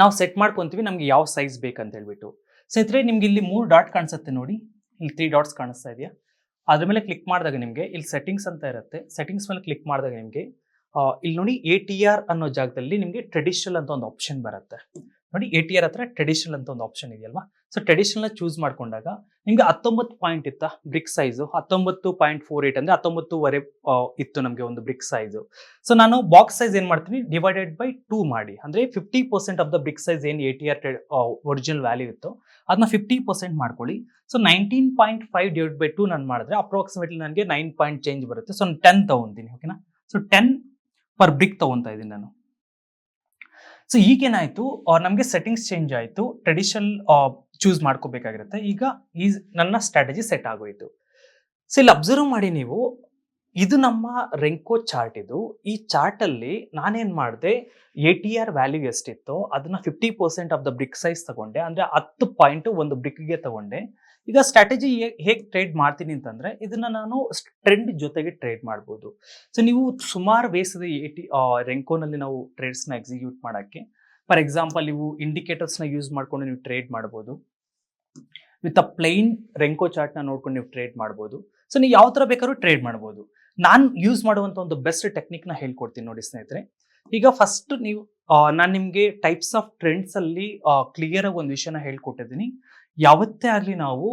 ನಾವು ಸೆಟ್ ಮಾಡ್ಕೊತೀವಿ, ನಮ್ಗೆ ಯಾವ ಸೈಜ್ ಬೇಕಂತ ಹೇಳ್ಬಿಟ್ಟು. ಸ್ನೇಹಿತರೆ ನಿಮ್ಗೆ ಇಲ್ಲಿ ಮೂರು ಡಾಟ್ ಕಾಣಿಸುತ್ತೆ ನೋಡಿ. ಇಲ್ಲಿ ತ್ರೀ ಡಾಟ್ಸ್ ಕಾಣಿಸ್ತಾ ಇದೆಯಾ? ಅದ್ರ ಮೇಲೆ ಕ್ಲಿಕ್ ಮಾಡಿದಾಗ ನಿಮಗೆ ಇಲ್ಲಿ ಸೆಟ್ಟಿಂಗ್ಸ್ ಅಂತ ಇರುತ್ತೆ. ಸೆಟ್ಟಿಂಗ್ಸ್ ಮೇಲೆ ಕ್ಲಿಕ್ ಮಾಡಿದಾಗ ನಿಮಗೆ ಇಲ್ಲಿ ನೋಡಿ ಎ ಟಿ ಆರ್ ಅನ್ನೋ ಜಾಗದಲ್ಲಿ ನಿಮಗೆ ಟ್ರೆಡಿಷನಲ್ ಅಂತ ಒಂದು ಆಪ್ಷನ್ ಬರುತ್ತೆ. ನೋಡಿ ಎ ಟಿ ಆರ್ ಹತ್ರ ಟ್ರೆಡಿಷನಲ್ ಅಂತ ಒಂದು ಆಪ್ಷನ್ ಇದೆಯಲ್ವಾ? ಸೊ ಟ್ರೆಡಿಷನಲ್ ಚೂಸ್ ಮಾಡ್ಕೊಂಡಾಗ ನಿಮಗೆ ಹತ್ತೊಂಬತ್ತು ಪಾಯಿಂಟ್ ಇತ್ತ ಬ್ರಿಕ್ ಸೈಜು ಹತ್ತೊಂಬತ್ತು ಪಾಯಿಂಟ್ ಫೋರ್ ಏಟ್ ಅಂದ್ರೆ ಹತ್ತೊಂಬತ್ತುವರೆ ಇತ್ತು ನಮಗೆ ಒಂದು ಬ್ರಿಕ್ ಸೈಜು ಸೊ ನಾನು ಬಾಕ್ಸ್ ಸೈಜ್ ಏನ್ ಮಾಡ್ತೀನಿ? ಡಿವೈಡೆಡ್ ಬೈ ಟೂ ಮಾಡಿ. ಅಂದ್ರೆ fifty percent of the brick size ಏನು A T R original value ಇತ್ತು ಅದನ್ನ ಫಿಫ್ಟಿ ಪರ್ಸೆಂಟ್ ಮಾಡ್ಕೊಳ್ಳಿ. So nineteen point five divide by two ನಾನು ಮಾಡಿದ್ರೆ ಅಪ್ರಾಕ್ಸಿಮೇಟ್ಲಿ ನನಗೆ ನೈನ್ ಪಾಯಿಂಟ್ ಚೇಂಜ್ ಬರುತ್ತೆ. ಸೊ ಟೆನ್ ತಗೊಂತೀನಿ ಓಕೆನಾ ಸೊ ಟೆನ್ ಪರ್ ಬ್ರಿಕ್ ತೊಗೊತಾ ಇದ್ದೀನಿ ನಾನು. ಸೊ ಈಗೇನಾಯ್ತು? ನಮಗೆ ಸೆಟ್ಟಿಂಗ್ಸ್ ಚೇಂಜ್ ಆಯಿತು. ಟ್ರೆಡಿಷನಲ್ ಚೂಸ್ ಮಾಡ್ಕೋಬೇಕಾಗಿರುತ್ತೆ. ಈಗ ಈಸ್ ನನ್ನ ಸ್ಟ್ರಾಟಜಿ ಸೆಟ್ ಆಗೋಯ್ತು. ಸೊ ಇಲ್ಲಿ ಅಬ್ಸರ್ವ್ ಮಾಡಿ ನೀವು, ಇದು ನಮ್ಮ ರೆಂಕೋ ಚಾರ್ಟ್ ಇದು. ಈ ಚಾರ್ಟ್ ಅಲ್ಲಿ ನಾನೇನ್ ಮಾಡಿದೆ? ಎ ಟಿ ಆರ್ ವ್ಯಾಲ್ಯೂ ಎಷ್ಟಿತ್ತು, ಅದನ್ನ fifty percent of the brick size ತಗೊಂಡೆ. ಅಂದ್ರೆ ಹತ್ತು ಪಾಯಿಂಟ್ ಒಂದು ಬ್ರಿಕ್ಗೆ ತಗೊಂಡೆ. ಈಗ ಸ್ಟ್ರಾಟಜಿ ಹೇಗೆ ಟ್ರೇಡ್ ಮಾಡ್ತೀನಿ ಅಂತಂದ್ರೆ ಇದನ್ನ ನಾನು ಟ್ರೆಂಡ್ ಜೊತೆಗೆ ಟ್ರೇಡ್ ಮಾಡ್ಬೋದು. ಸೊ ನೀವು ಸುಮಾರು ವೇಸದ ಏಟಿ ರೆಂಕೋನಲ್ಲಿ ನಾವು ಟ್ರೇಡ್ಸ್ನ ಎಕ್ಸಿಕ್ಯೂಟ್ ಮಾಡೋಕ್ಕೆ ಫಾರ್ ಎಕ್ಸಾಂಪಲ್ ನೀವು ಇಂಡಿಕೇಟರ್ಸ್ನ ಯೂಸ್ ಮಾಡ್ಕೊಂಡು ನೀವು ಟ್ರೇಡ್ ಮಾಡ್ಬೋದು. ವಿತ್ ಅ ಪ್ಲೈನ್ ರೆಂಕೋ ಚಾರ್ಟ್ನ ನೋಡ್ಕೊಂಡು ನೀವು ಟ್ರೇಡ್ ಮಾಡ್ಬೋದು. ಸೊ ನೀವು ಯಾವ ಥರ ಬೇಕಾದ್ರೂ ಟ್ರೇಡ್ ಮಾಡ್ಬೋದು. ನಾನು ಯೂಸ್ ಮಾಡುವಂಥ ಒಂದು ಬೆಸ್ಟ್ ಟೆಕ್ನಿಕ್ನ ಹೇಳ್ಕೊಡ್ತೀನಿ ನೋಡಿ ಸ್ನೇಹಿತರೆ. ಈಗ ಫಸ್ಟ್ ನೀವು ನಾನು ನಿಮಗೆ ಟೈಪ್ಸ್ ಆಫ್ ಟ್ರೆಂಡ್ಸಲ್ಲಿ ಕ್ಲಿಯರ್ ಆಗಿ ಒಂದು ವಿಷಯನ ಹೇಳ್ಕೊಟ್ಟಿದ್ದೀನಿ. ಯಾವತ್ತೇ ಆಗಲಿ ನಾವು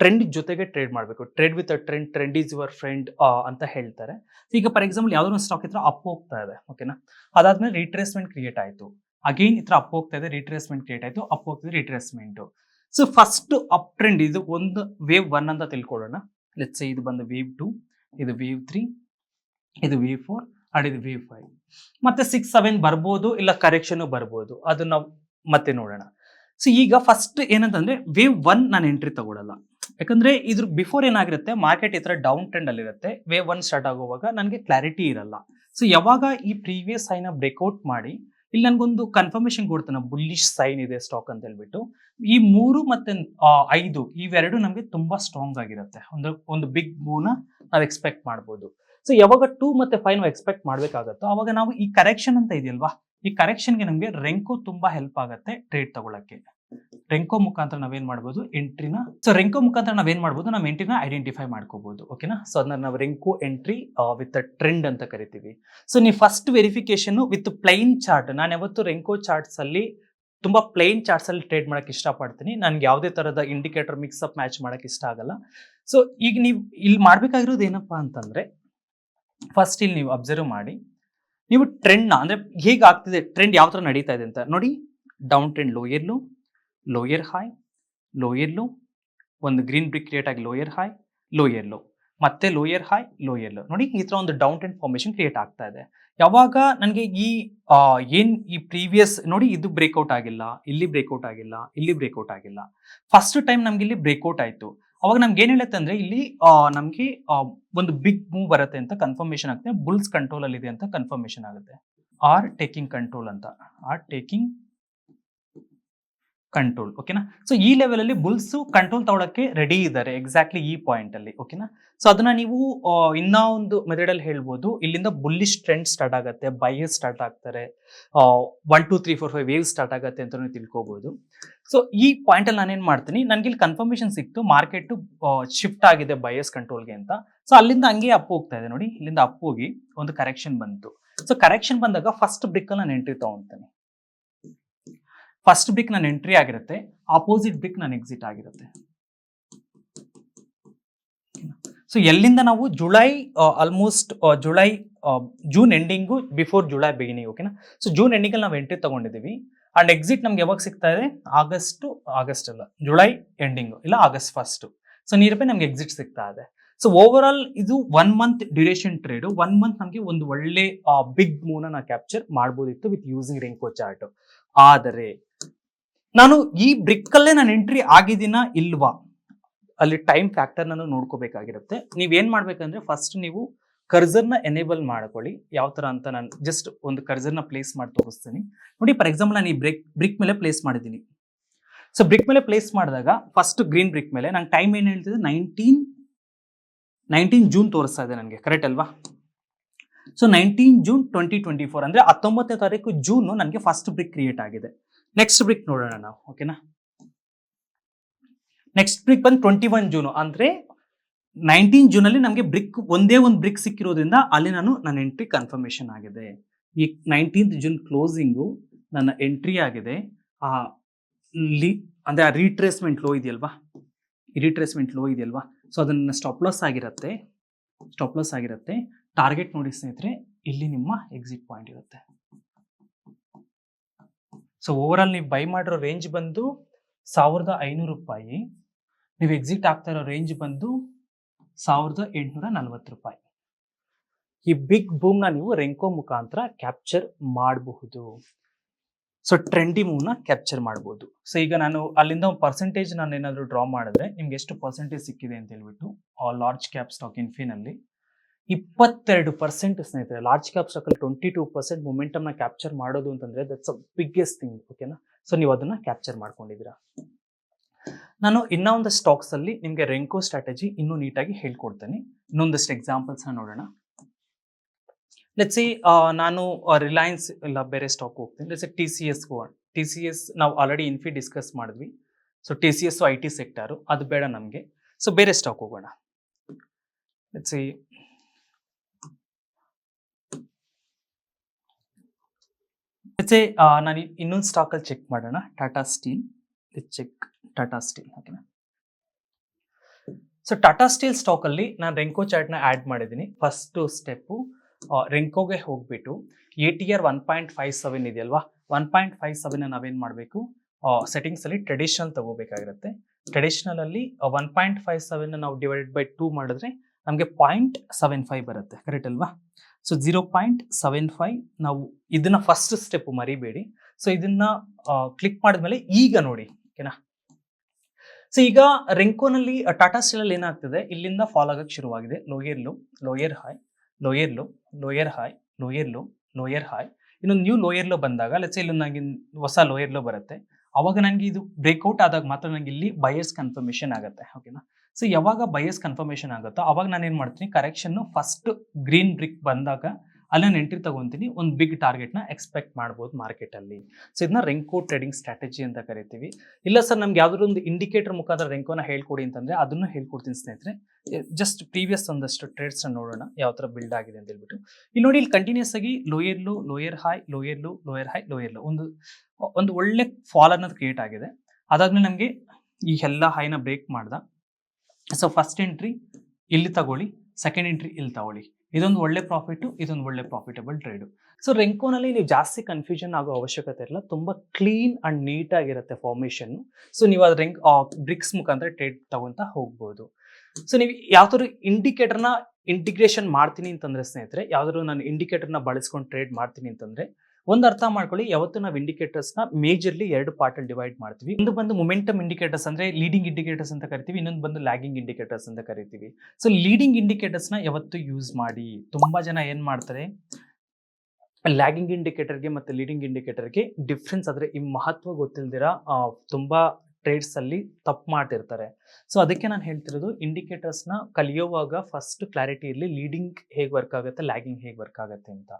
ಟ್ರೆಂಡ್ ಜೊತೆಗೆ ಟ್ರೇಡ್ ಮಾಡಬೇಕು. Trade with a trend trend is your friend ಅಂತ ಹೇಳ್ತಾರೆ. ಈಗ ಫಾರ್ ಎಕ್ಸಾಂಪಲ್ ಯಾವುದೋ ಒಂದು ಸ್ಟಾಕ್ ಇತ್ರ ಅಪ್ ಹೋಗ್ತಾ ಇದೆ ಓಕೆನಾ ಅದಾದ್ಮೇಲೆ ರಿಟ್ರೇಸ್ಮೆಂಟ್ ಕ್ರಿಯೇಟ್ ಆಯಿತು. ಅಗೈನ್ ಇತ್ರ ಅಪ್ ಹೋಗ್ತಾ ಇದೆ ರಿಟ್ರೇಸ್ಮೆಂಟ್ ಕ್ರಿಯೇಟ್ ಆಯಿತು ಅಪ್ ಹೋಗ್ತಿದೆ retracement so first up trend ಇದು ಒಂದು ವೇವ್ ಒನ್ ಅಂತ ತಿಳ್ಕೊಳ್ಳೋಣ. ಲೆಟ್ಸ್ ಇದು ಬಂದು ವೇವ್ ಟು ಇದು ವೇವ್ ತ್ರೀ ಇದು ವೇವ್ ಫೋರ್ ಅಂಡ್ ಇದು ವೇವ್ ಫೈವ್ ಮತ್ತೆ ಸಿಕ್ಸ್ ಸೆವೆನ್ ಬರ್ಬೋದು, ಇಲ್ಲ ಕರೆಕ್ಷನ್ ಬರ್ಬೋದು. ಅದನ್ನ ಮತ್ತೆ ನೋಡೋಣ. ಸೊ ಈಗ ಫಸ್ಟ್ ಏನಂತಂದ್ರೆ ವೇವ್ ಒನ್ ನಾನು ಎಂಟ್ರಿ ತಗೊಳ್ಳಲ್ಲ ಯಾಕಂದ್ರೆ ಇದ್ರ ಬಿಫೋರ್ ಏನಾಗಿರುತ್ತೆ ಮಾರ್ಕೆಟ್ ಈ ಥರ ಡೌನ್ ಟ್ರೆಂಡ್ ಅಲ್ಲಿ ಇರುತ್ತೆ. ವೇವ್ ಒನ್ ಸ್ಟಾರ್ಟ್ ಆಗುವಾಗ ನನಗೆ ಕ್ಲಾರಿಟಿ ಇರಲ್ಲ. ಸೊ ಯಾವಾಗ ಈ ಪ್ರೀವಿಯಸ್ ಸೈನ್ ಬ್ರೇಕ್ಔಟ್ ಮಾಡಿ, ಇಲ್ಲಿ ನನಗೊಂದು ಕನ್ಫರ್ಮೇಶನ್ ಕೊಡ್ತಾನೆ ಬುಲ್ಲಿಶ್ ಸೈನ್ ಇದೆ ಸ್ಟಾಕ್ ಅಂತ ಹೇಳ್ಬಿಟ್ಟು. ಈ ಮೂರು ಮತ್ತೆ ಐದು, ಇವೆರಡು ನಮಗೆ ತುಂಬಾ ಸ್ಟ್ರಾಂಗ್ ಆಗಿರುತ್ತೆ. ಒಂದು ಒಂದು ಬಿಗ್ ಮೂನ ನಾವು ಎಕ್ಸ್ಪೆಕ್ಟ್ ಮಾಡ್ಬೋದು. ಸೊ ಯಾವಾಗ ಟೂ ಮತ್ತೆ ಫೈವ್ ನಾವು ಎಕ್ಸ್ಪೆಕ್ಟ್ ಮಾಡ್ಬೇಕಾಗತ್ತೋ, ಅವಾಗ ನಾವು ಈ ಕರೆಕ್ಷನ್ ಅಂತ ಇದೆಯಲ್ವಾ? ಈ ಕರೆಕ್ಷನ್ಗೆ ನಮಗೆ ರೆಂಕೋ ತುಂಬಾ ಹೆಲ್ಪ್ ಆಗುತ್ತೆ ಟ್ರೇಡ್ ತಗೊಳಕ್ಕೆ. ರೆಂಕೋ ಮುಖಾಂತರ ನಾವೇನ್ ಮಾಡ್ಬೋದು? ಎಂಟ್ರಿನ ಸೊ ರೆಂಕೋ ಮುಖಾಂತರ ನಾವೇನ್ ಮಾಡ್ಬೋದು? ನಾವು ಎಂಟ್ರಿನ ಐಡೆಂಟಿಫೈ ಮಾಡ್ಕೋಬಹುದು ಓಕೆನಾ ಸೊ ಅದನ್ನ ನಾವು ರೆಂಕೋ ಎಂಟ್ರಿ ವಿತ್ ಟ್ರೆಂಡ್ ಅಂತ ಕರಿತೀವಿ. ಸೊ ನೀವು first verification with plain chart ನಾನು ಯಾವತ್ತು ರೆಂಕೋ ಚಾರ್ಟ್ಸ್ ಅಲ್ಲಿ ತುಂಬಾ ಪ್ಲೈನ್ ಚಾರ್ಟ್ಸ್ ಅಲ್ಲಿ ಟ್ರೇಡ್ ಮಾಡಕ್ ಇಷ್ಟಪಡ್ತೀನಿ. ನನ್ಗೆ ಯಾವುದೇ ತರದ ಇಂಡಿಕೇಟರ್ ಮಿಕ್ಸ್ ಅಪ್ ಮ್ಯಾಚ್ ಮಾಡಕ್ ಇಷ್ಟ ಆಗಲ್ಲ. ಸೊ ಈಗ ನೀವು, ಇಲ್ಲಿ ಮಾಡ್ಬೇಕಾಗಿರೋದು ಏನಪ್ಪಾ ಅಂತಂದ್ರೆ ಫಸ್ಟ್ ಇಲ್ಲಿ ನೀವು ಅಬ್ಸರ್ವ್ ಮಾಡಿ. ನೀವು ಟ್ರೆಂಡ್ನ ಅಂದರೆ ಹೇಗೆ ಆಗ್ತಿದೆ ಟ್ರೆಂಡ್ ಯಾವ ಥರ ನಡೀತಾ ಇದೆ ಅಂತ ನೋಡಿ down trend lower low lower high lower low ಒಂದು ಗ್ರೀನ್ ಬ್ರಿಕ್ ಕ್ರಿಯೇಟ್ ಆಗಿ ಲೋಯರ್ ಹೈ ಲೋಯರ್ ಲೋ ಮತ್ತೆ ಲೋಯರ್ ಹೈ ಲೋಯರ್ ಲೋ ನೋಡಿ, ಈ ಥರ ಒಂದು ಡೌನ್ ಟ್ರೆಂಡ್ ಫಾರ್ಮೇಷನ್ ಕ್ರಿಯೇಟ್ ಆಗ್ತಾ ಇದೆ. ಯಾವಾಗ ನನಗೆ ಈ ಏನು ಈ ಪ್ರೀವಿಯಸ್ ನೋಡಿ, ಇದು ಬ್ರೇಕ್ಔಟ್ ಆಗಿಲ್ಲ, ಇಲ್ಲಿ ಬ್ರೇಕ್ಔಟ್ ಆಗಿಲ್ಲ, ಇಲ್ಲಿ ಬ್ರೇಕ್ಔಟ್ ಆಗಿಲ್ಲ. ಫಸ್ಟ್ ಟೈಮ್ ನಮಗೆ ಇಲ್ಲಿ ಬ್ರೇಕ್ಔಟ್ ಆಯ್ತು. ಅವಾಗ ನಮ್ಗೆ ಏನ್ ಹೇಳುತ್ತೆ ಅಂದ್ರೆ ಇಲ್ಲಿ ನಮಗೆ ಒಂದು ಬಿಗ್ ಮೂವ್ ಬರುತ್ತೆ ಅಂತ ಕನ್ಫರ್ಮೇಶನ್ ಆಗುತ್ತೆ ಬುಲ್ಸ್ ಕಂಟ್ರೋಲ್ ಅಲ್ಲಿ ಇದೆ ಅಂತ ಕನ್ಫರ್ಮೇಶನ್ ಆಗುತ್ತೆ. ಆರ್ ಟೇಕಿಂಗ್ ಕಂಟ್ರೋಲ್ ಅಂತ. ಆರ್ ಟೇಕಿಂಗ್ ಕಂಟ್ರೋಲ್ ಓಕೆನಾ ಸೊ ಈ ಲೆವೆಲ್ ಅಲ್ಲಿ ಬುಲ್ಸ್ ಕಂಟ್ರೋಲ್ ತಗೊಳಕ್ಕೆ ರೆಡಿ ಇದ್ದಾರೆ ಎಕ್ಸಾಕ್ಟ್ಲಿ ಈ ಪಾಯಿಂಟ್ ಅಲ್ಲಿ ಓಕೆನಾ ಸೊ ಅದನ್ನ ನೀವು ಇನ್ನ ಒಂದು ಮೆಥಡ್ ಅಲ್ಲಿ ಹೇಳ್ಬೋದು. ಇಲ್ಲಿಂದ ಬುಲ್ಲಿಶ್ ಟ್ರೆಂಡ್ ಸ್ಟಾರ್ಟ್ ಆಗುತ್ತೆ ಬೈಯಸ್ ಸ್ಟಾರ್ಟ್ ಆಗ್ತಾರೆ one two three four five wave start ಆಗುತ್ತೆ ಅಂತ ತಿಳ್ಕೊಬಹುದು ಸೊ ಈ ಪಾಯಿಂಟ್ ಅಲ್ಲಿ ನಾನೇನ್ ಮಾಡ್ತೀನಿ, ನನ್ಗೆ ಇಲ್ಲಿ ಕನ್ಫರ್ಮೇಶನ್ ಸಿಕ್ತು ಮಾರ್ಕೆಟ್ ಶಿಫ್ಟ್ ಆಗಿದೆ ಬಯಸ್ ಕಂಟ್ರೋಲ್ಗೆ ಅಂತ. ಸೊ ಅಲ್ಲಿಂದ ಹಂಗೆ ಅಪ್ ಹೋಗ್ತಾ ಇದೆ ನೋಡಿ, ಇಲ್ಲಿಂದ ಅಪ್ ಹೋಗಿ ಒಂದು ಕರೆಕ್ಷನ್ ಬಂತು. ಸೊ ಕರೆಕ್ಷನ್ ಬಂದಾಗ ಫಸ್ಟ್ ಬ್ರಿಕ್ ಅಲ್ಲಿ ನಾನು ಎಂಟ್ರಿ ತಗೊಂತೀನಿ. ಫಸ್ಟ್ ಬಿಕ್ ನನ್ನ ಎಂಟ್ರಿ ಆಗಿರುತ್ತೆ ಆಪೋಸಿಟ್ ಬಿಕ್ ನನ್ನ ಎಕ್ಸಿಟ್ ಆಗಿರುತ್ತೆ. ಸೊ ಎಲ್ಲಿಂದ ನಾವು July almost July June ending before July beginning ಓಕೆನಾ ಸೊ ಜೂನ್ ಎಂಡಿಂಗಲ್ಲಿ ನಾವು ಎಂಟ್ರಿ ತಗೊಂಡಿದ್ದೀವಿ. ಆ್ಯಂಡ್ ಎಕ್ಸಿಟ್ ನಮ್ಗೆ ಯಾವಾಗ ಸಿಗ್ತಾ ಇದೆ? ಆಗಸ್ಟು ಆಗಸ್ಟ್ ಅಲ್ಲ. ಜುಲೈ ಎಂಡಿಂಗು ಇಲ್ಲ ಆಗಸ್ಟ್ ಫಸ್ಟು ಸೊ ಬೈ ನಮ್ಗೆ ಎಕ್ಸಿಟ್ ಸಿಗ್ತಾ ಇದೆ. ಸೊ ಓವರ್ ಇದು one month duration trade one month ನಮಗೆ ಒಂದು ಒಳ್ಳೆ ಬಿಗ್ ಮೂವ್ನ ನಾವು ಕ್ಯಾಪ್ಚರ್ ಮಾಡ್ಬೋದಿತ್ತು ವಿತ್ ಯೂಸಿಂಗ್ ರಿಂಕೋ ಚಾರ್ಟ್ ಆದರೆ ನಾನು ಈ ಬ್ರಿಕ್ ಅಲ್ಲೇ ನಾನು ಎಂಟ್ರಿ ಆಗಿದ್ದೀನ ಇಲ್ವಾ? ಅಲ್ಲಿ ಟೈಮ್ ಫ್ಯಾಕ್ಟರ್ ನಾನು ನೋಡ್ಕೋಬೇಕಾಗಿರುತ್ತೆ. ನೀವೇನ್ ಮಾಡ್ಬೇಕಂದ್ರೆ ಫಸ್ಟ್ ನೀವು ಕರ್ಸರ್ನ ಎನೇಬಲ್ ಮಾಡ್ಕೊಳ್ಳಿ. ಯಾವ ಥರ ಅಂತ ನಾನು ಜಸ್ಟ್ ಒಂದು ಕರ್ಸರ್ನ ಪ್ಲೇಸ್ ಮಾಡಿ ತೋರಿಸ್ತೀನಿ. ನೋಡಿ ಫಾರ್ ಎಕ್ಸಾಂಪಲ್ ನಾನು ಈ ಬ್ರಿಕ್ ಬ್ರಿಕ್ ಮೇಲೆ ಪ್ಲೇಸ್ ಮಾಡಿದ್ದೀನಿ. ಸೊ ಬ್ರಿಕ್ ಮೇಲೆ ಪ್ಲೇಸ್ ಮಾಡಿದಾಗ ಫಸ್ಟ್ ಗ್ರೀನ್ ಬ್ರಿಕ್ ಮೇಲೆ ನಂಗೆ ಟೈಮ್ ಏನು ಹೇಳ್ತಿದೆ? ನೈನ್ಟೀನ್ ನೈನ್ಟೀನ್ ಜೂನ್ ತೋರಿಸ್ತಾ ಇದೆ ನನಗೆ. ಕರೆಕ್ಟ್ ಅಲ್ವಾ? So nineteen June twenty twenty four ಅಂದ್ರೆ ಹತ್ತೊಂಬತ್ತನೇ ತಾರೀಕು ಜೂನ್ ನನಗೆ ಫಸ್ಟ್ ಬ್ರಿಕ್ ಕ್ರಿಯೇಟ್ ಆಗಿದೆ. ನೆಕ್ಸ್ಟ್ ಬ್ರಿಕ್ ನೋಡೋಣ ನಾವು ಓಕೆನಾ ನೆಕ್ಸ್ಟ್ ಬ್ರಿಕ್ ಬಂದು ಟ್ವೆಂಟಿ ಒನ್ ಜೂನು ಅಂದ್ರೆ ನೈನ್ಟೀನ್ ಜೂನ್ ಅಲ್ಲಿ ನಮಗೆ ಬ್ರಿಕ್ ಒಂದೇ ಒಂದು ಬ್ರಿಕ್ ಸಿಕ್ಕಿರೋದ್ರಿಂದ ಅಲ್ಲಿ ನಾನು ನನ್ನ ಎಂಟ್ರಿ ಕನ್ಫರ್ಮೇಷನ್ ಆಗಿದೆ. ಈ ನೈನ್ಟೀನ್ತ್ ಜೂನ್ ಕ್ಲೋಸಿಂಗು ನನ್ನ ಎಂಟ್ರಿ ಆಗಿದೆ. ಆ ಲಿ, ಅಂದರೆ ಆ ರೀಟ್ರೇಸ್ಮೆಂಟ್ ಲೋ ಇದೆಯಲ್ವಾ? ರೀಟ್ರೇಸ್ಮೆಂಟ್ ಲೋ ಇದೆಯಲ್ವಾ? ಸೊ ಅದನ್ನು ಸ್ಟಾಪ್ ಲಾಸ್ ಆಗಿರುತ್ತೆ. ಸ್ಟಾಪ್ ಲಾಸ್ ಆಗಿರುತ್ತೆ. ಟಾರ್ಗೆಟ್ ನೋಡಿ ಸ್ನೇಹಿತರೆ, ಇಲ್ಲಿ ನಿಮ್ಮ ಎಕ್ಸಿಟ್ ಪಾಯಿಂಟ್ ಇರುತ್ತೆ. ಸೊ ಓವರ್ ಆಲ್ ನೀವು ಬೈ ಮಾಡಿರೋ ರೇಂಜ್ ಬಂದು ಸಾವಿರದ ಐನೂರು ರೂಪಾಯಿ. ನೀವು ಎಕ್ಸಿಟ್ ಆಗ್ತಾ ಇರೋ ರೇಂಜ್ ಬಂದು ಸಾವಿರದ ಎಂಟುನೂರ ನಲ್ವತ್ತು ರೂಪಾಯಿ. ಈ ಬಿಗ್ ಬೂಮ್ನ ನೀವು ರೆಂಕೋ ಮುಖಾಂತರ ಕ್ಯಾಪ್ಚರ್ ಮಾಡಬಹುದು. ಸೊ ಟ್ರೆಂಡಿ ಮೂವ್ನ ಕ್ಯಾಪ್ಚರ್ ಮಾಡ್ಬೋದು. ಸೊ ಈಗ ನಾನು ಅಲ್ಲಿಂದ ಒಂದು ಪರ್ಸೆಂಟೇಜ್ ನಾನು ಏನಾದರೂ ಡ್ರಾ ಮಾಡಿದ್ರೆ ನಿಮ್ಗೆ ಎಷ್ಟು ಪರ್ಸೆಂಟೇಜ್ ಸಿಕ್ಕಿದೆ ಅಂತ ಹೇಳ್ಬಿಟ್ಟು ಲಾರ್ಜ್ ಕ್ಯಾಪ್ ಸ್ಟಾಕ್ ಇನ್ಫಿನಲ್ಲಿ ಇಪ್ಪತ್ತೆರಡು ಪರ್ಸೆಂಟ್ ಸ್ನೇಹಿತರೆ ಲಾರ್ಜ್ ಕ್ಯಾಪ್ ಸ್ಟಾಕಲ್ಲಿ ಟ್ವೆಂಟಿ ಟೂ ಪರ್ಸೆಂಟ್ ಮೊಮೆಂಟಮ್ನ ಕ್ಯಾಪ್ಚರ್ ಮಾಡೋದು ಅಂತಂದರೆ ದಟ್ಸ್ ಅ ಬಿಗ್ಗೆಸ್ಟ್ ಥಿಂಗ್ ಓಕೆನಾ ಸೊ ನೀವು ಅದನ್ನು ಕ್ಯಾಪ್ಚರ್ ಮಾಡ್ಕೊಂಡಿದ್ದೀರಾ. ನಾನು ಇನ್ನೂ ಒಂದು ಸ್ಟಾಕ್ಸ್ ಅಲ್ಲಿ ನಿಮಗೆ ರೆಂಕೋ ಸ್ಟ್ರಾಟಜಿ ಇನ್ನೂ ನೀಟಾಗಿ ಹೇಳ್ಕೊಡ್ತೇನೆ. ಇನ್ನೊಂದಷ್ಟು ಎಕ್ಸಾಂಪಲ್ಸ್ನ ನೋಡೋಣ. ಲೆಟ್ಸಿ ನಾನು ರಿಲಯನ್ಸ್ ಇಲ್ಲ, ಬೇರೆ ಸ್ಟಾಕ್ ಹೋಗ್ತೀನಿ. Let's T C S T C S ನಾವು ಆಲ್ರೆಡಿ ಇನ್ಫಿ ಡಿಸ್ಕಸ್ ಮಾಡಿದ್ವಿ. So T C S I T sector ಅದು ಬೇಡ ನಮಗೆ. ಸೊ ಬೇರೆ ಸ್ಟಾಕ್ ಹೋಗೋಣ. ಲೆಟ್ಸಿ ಲೆಟ್ಸೆ ನಾನು ಇನ್ನೊಂದು ಸ್ಟಾಕಲ್ಲಿ ಚೆಕ್ ಮಾಡೋಣ. ಟಾಟಾ ಸ್ಟೀಲ್ ಚೆಕ್ ಟಾಟಾ ಸ್ಟೀಲ್ ಓಕೆನಾ ಸೊ ಟಾಟಾ ಸ್ಟೀಲ್ ಸ್ಟಾಕಲ್ಲಿ ನಾನು ರೆಂಕೋ ಚಾರ್ಟ್ನ ಆ್ಯಡ್ ಮಾಡಿದ್ದೀನಿ. ಫಸ್ಟು ಸ್ಟೆಪ್ಪು ರೆಂಕೋಗೆ ಹೋಗ್ಬಿಟ್ಟು A T R one point five seven ಇದೆಯಲ್ವಾ ಒನ್ ಪಾಯಿಂಟ್ ಫೈವ್ ಸೆವೆನ್ ನಾವೇನು ಮಾಡಬೇಕು? ಸೆಟ್ಟಿಂಗ್ಸಲ್ಲಿ ಟ್ರೆಡಿಷನಲ್ ತಗೋಬೇಕಾಗಿರುತ್ತೆ. ಟ್ರೆಡಿಷನಲಲ್ಲಿ ಒನ್ ಪಾಯಿಂಟ್ ಫೈವ್ ಸೆವೆನ್ ನಾವು ಡಿವೈಡೆಡ್ ಬೈ ಟೂ ಮಾಡಿದ್ರೆ ನಮಗೆ ಪಾಯಿಂಟ್ ಸೆವೆನ್ ಫೈವ್ ಬರುತ್ತೆ. ಕರೆಕ್ಟ್ ಅಲ್ವಾ? So zero point seven five ನಾವು ಇದನ್ನ ಫಸ್ಟ್ ಸ್ಟೆಪ್ ಮರಿಬೇಡಿ. ಸೊ ಇದನ್ನ ಕ್ಲಿಕ್ ಮಾಡಿದ್ಮೇಲೆ ಈಗ ನೋಡಿ ಓಕೆನಾ ಸೊ ಈಗ ರೆಂಕೋನಲ್ಲಿ ಟಾಟಾ ಸ್ಟೀಲಲ್ಲಿ ಏನಾಗ್ತದೆ? ಇಲ್ಲಿಂದ ಫಾಲೋ ಆಗಕ್ಕೆ ಶುರುವಾಗಿದೆ. Lower low lower high lower low lower high lower low lower high ಇನ್ನೊಂದು ನ್ಯೂ ಲೋಯರ್ ಲೋ ಬಂದಾಗ ಲೆಟ್ಸ್ ಇಲ್ಲಿ ನನಗೆ ಹೊಸ ಲೋಯರ್ ಲೋ ಬರುತ್ತೆ. ಅವಾಗ ನನಗೆ ಇದು ಬ್ರೇಕ್ಔಟ್ ಆದಾಗ ಮಾತ್ರ ನನಗೆ ಇಲ್ಲಿ ಬಯರ್ಸ್ ಕನ್ಫರ್ಮೇಷನ್ ಆಗುತ್ತೆ ಓಕೆನಾ ಸೊ ಯಾವಾಗ ಬಯಸ್ ಕನ್ಫರ್ಮೇಷನ್ ಆಗುತ್ತೋ ಅವಾಗ ನಾನು ಏನು ಮಾಡ್ತೀನಿ ಕರೆಕ್ಷನ್ನು ಫಸ್ಟ್ ಗ್ರೀನ್ ಬ್ರಿಕ್ ಬಂದಾಗ ಅಲ್ಲಿ ನಾನು ಎಂಟ್ರಿ ತಗೊತೀನಿ. ಒಂದು ಬಿಗ್ ಟಾರ್ಗೆಟ್ನ ಎಕ್ಸ್ಪೆಕ್ಟ್ ಮಾಡ್ಬೋದು ಮಾರ್ಕೆಟಲ್ಲಿ ಸೊ ಇದನ್ನ ರೆಂಕೋ ಟ್ರೇಡಿಂಗ್ ಸ್ಟ್ರಾಟಜಿ ಅಂತ ಕರಿತೀವಿ. ಇಲ್ಲ ಸರ್ ನಮ್ಗೆ ಯಾವ್ದಾದ್ರು ಒಂದು ಇಂಡಿಕೇಟರ್ ಮುಖಾಂತರ ರೆಂಕೋನ ಹೇಳ್ಕೊಡಿ ಅಂತಂದರೆ ಅದನ್ನು ಹೇಳ್ಕೊಡ್ತೀನಿ ಸ್ನೇಹಿತರೆ. ಜಸ್ಟ್ ಪ್ರೀವಿಯಸ್ ಒಂದಷ್ಟು ಟ್ರೇಡ್ಸ್ನ ನೋಡೋಣ. ಯಾವ ಥರ ಬಿಲ್ಡ್ ಆಗಿದೆ ಅಂತ ಹೇಳ್ಬಿಟ್ಟು. ಇಲ್ಲಿ ನೋಡಿ, ಇಲ್ಲಿ ಕಂಟಿನ್ಯೂಸ್ ಆಗಿ lower low lower high lower low lower high lower low ಒಂದು ಒಂದು ಒಳ್ಳೆ ಫಾಲ್ ಅನ್ನೋದು ಕ್ರಿಯೇಟ್ ಆಗಿದೆ. ಅದಾದ್ಮೇಲೆ ನಮಗೆ ಈ ಎಲ್ಲ ಹೈನ ಬ್ರೇಕ್ ಮಾಡ್ದ. ಸೊ ಫಸ್ಟ್ ಎಂಟ್ರಿ ಇಲ್ಲಿ ತಗೊಳ್ಳಿ. ಸೆಕೆಂಡ್ ಎಂಟ್ರಿ ಇಲ್ಲಿ ತಗೊಳ್ಳಿ. ಇದೊಂದು ಒಳ್ಳೆ ಪ್ರಾಫಿಟ್ ಇದೊಂದು ಒಳ್ಳೆ ಪ್ರಾಫಿಟಬಲ್ ಟ್ರೇಡು ಸೊ ರೆಂಕೋನಲ್ಲಿ ನೀವು ಜಾಸ್ತಿ ಕನ್ಫ್ಯೂಷನ್ ಆಗೋ ಅವಶ್ಯಕತೆ ಇರಲ್ಲ. ತುಂಬ ಕ್ಲೀನ್ ಅಂಡ್ ನೀಟಾಗಿರುತ್ತೆ ಫಾರ್ಮೇಷನ್ ಸೊ ನೀವು ಅದು ರೆಂಕ್ ಬ್ರಿಕ್ಸ್ ಮುಖಾಂತರ ಟ್ರೇಡ್ ತಗೊಂತ ಹೋಗ್ಬೋದು. ಸೊ ನೀವು ಯಾವ್ದಾದ್ರು ಇಂಡಿಕೇಟರ್ನ ಇಂಟಿಗ್ರೇಷನ್ ಮಾಡ್ತೀನಿ ಅಂತಂದ್ರೆ ಸ್ನೇಹಿತರೆ, ಯಾವ್ದಾದ್ರು ನಾನು ಇಂಡಿಕೇಟರ್ನ ಬಳಸ್ಕೊಂಡು ಟ್ರೇಡ್ ಮಾಡ್ತೀನಿ ಅಂತಂದ್ರೆ ಒಂದು ಅರ್ಥ ಮಾಡ್ಕೊಳ್ಳಿ, ಯಾವತ್ತು ನಾವು ಇಂಡಿಕೇಟರ್ಸ್ನ ಮೇಜರ್ಲಿ ಎರಡು ಪಾರ್ಟಲ್ಲಿ ಡಿವೈಡ್ ಮಾಡ್ತೀವಿ. ಒಂದು ಬಂದು ಮೊಮೆಂಟಮ್ ಇಂಡಿಕೇಟರ್ಸ್ ಅಂದ್ರೆ ಲೀಡಿಂಗ್ ಇಂಡಿಕೇಟರ್ಸ್ ಅಂತ ಕರಿತೀವಿ, ಇನ್ನೊಂದು ಬಂದು ಲ್ಯಾಗಿಂಗ್ ಇಂಡಿಕೇಟರ್ಸ್ ಅಂತ ಕರಿತೀವಿ. ಸೊ ಲೀಡಿಂಗ್ ಇಂಡಿಕೇಟರ್ಸ್ನ ಯಾವತ್ತು ಯೂಸ್ ಮಾಡಿ, ತುಂಬಾ ಜನ ಏನ್ ಮಾಡ್ತಾರೆ ಲ್ಯಾಗಿಂಗ್ ಇಂಡಿಕೇಟರ್ಗೆ ಮತ್ತು ಲೀಡಿಂಗ್ ಇಂಡಿಕೇಟರ್ಗೆ ಡಿಫ್ರೆನ್ಸ್ ಆದರೆ ಈ ಮಹತ್ವ ಗೊತ್ತಿಲ್ದಿರ ತುಂಬಾ ಟ್ರೇಡ್ಸ್ ಅಲ್ಲಿ ತಪ್ಪು ಮಾಡ್ತಿರ್ತಾರೆ. ಸೊ ಅದಕ್ಕೆ ನಾನು ಹೇಳ್ತಿರೋದು ಇಂಡಿಕೇಟರ್ಸ್ನ ಕಲಿಯೋವಾಗ ಫಸ್ಟ್ ಕ್ಲಾರಿಟಿ ಇರಲಿ ಲೀಡಿಂಗ್ ಹೇಗೆ ವರ್ಕ್ ಆಗುತ್ತೆ ಲ್ಯಾಗಿಂಗ್ ಹೇಗೆ ವರ್ಕ್ ಆಗುತ್ತೆ ಅಂತ.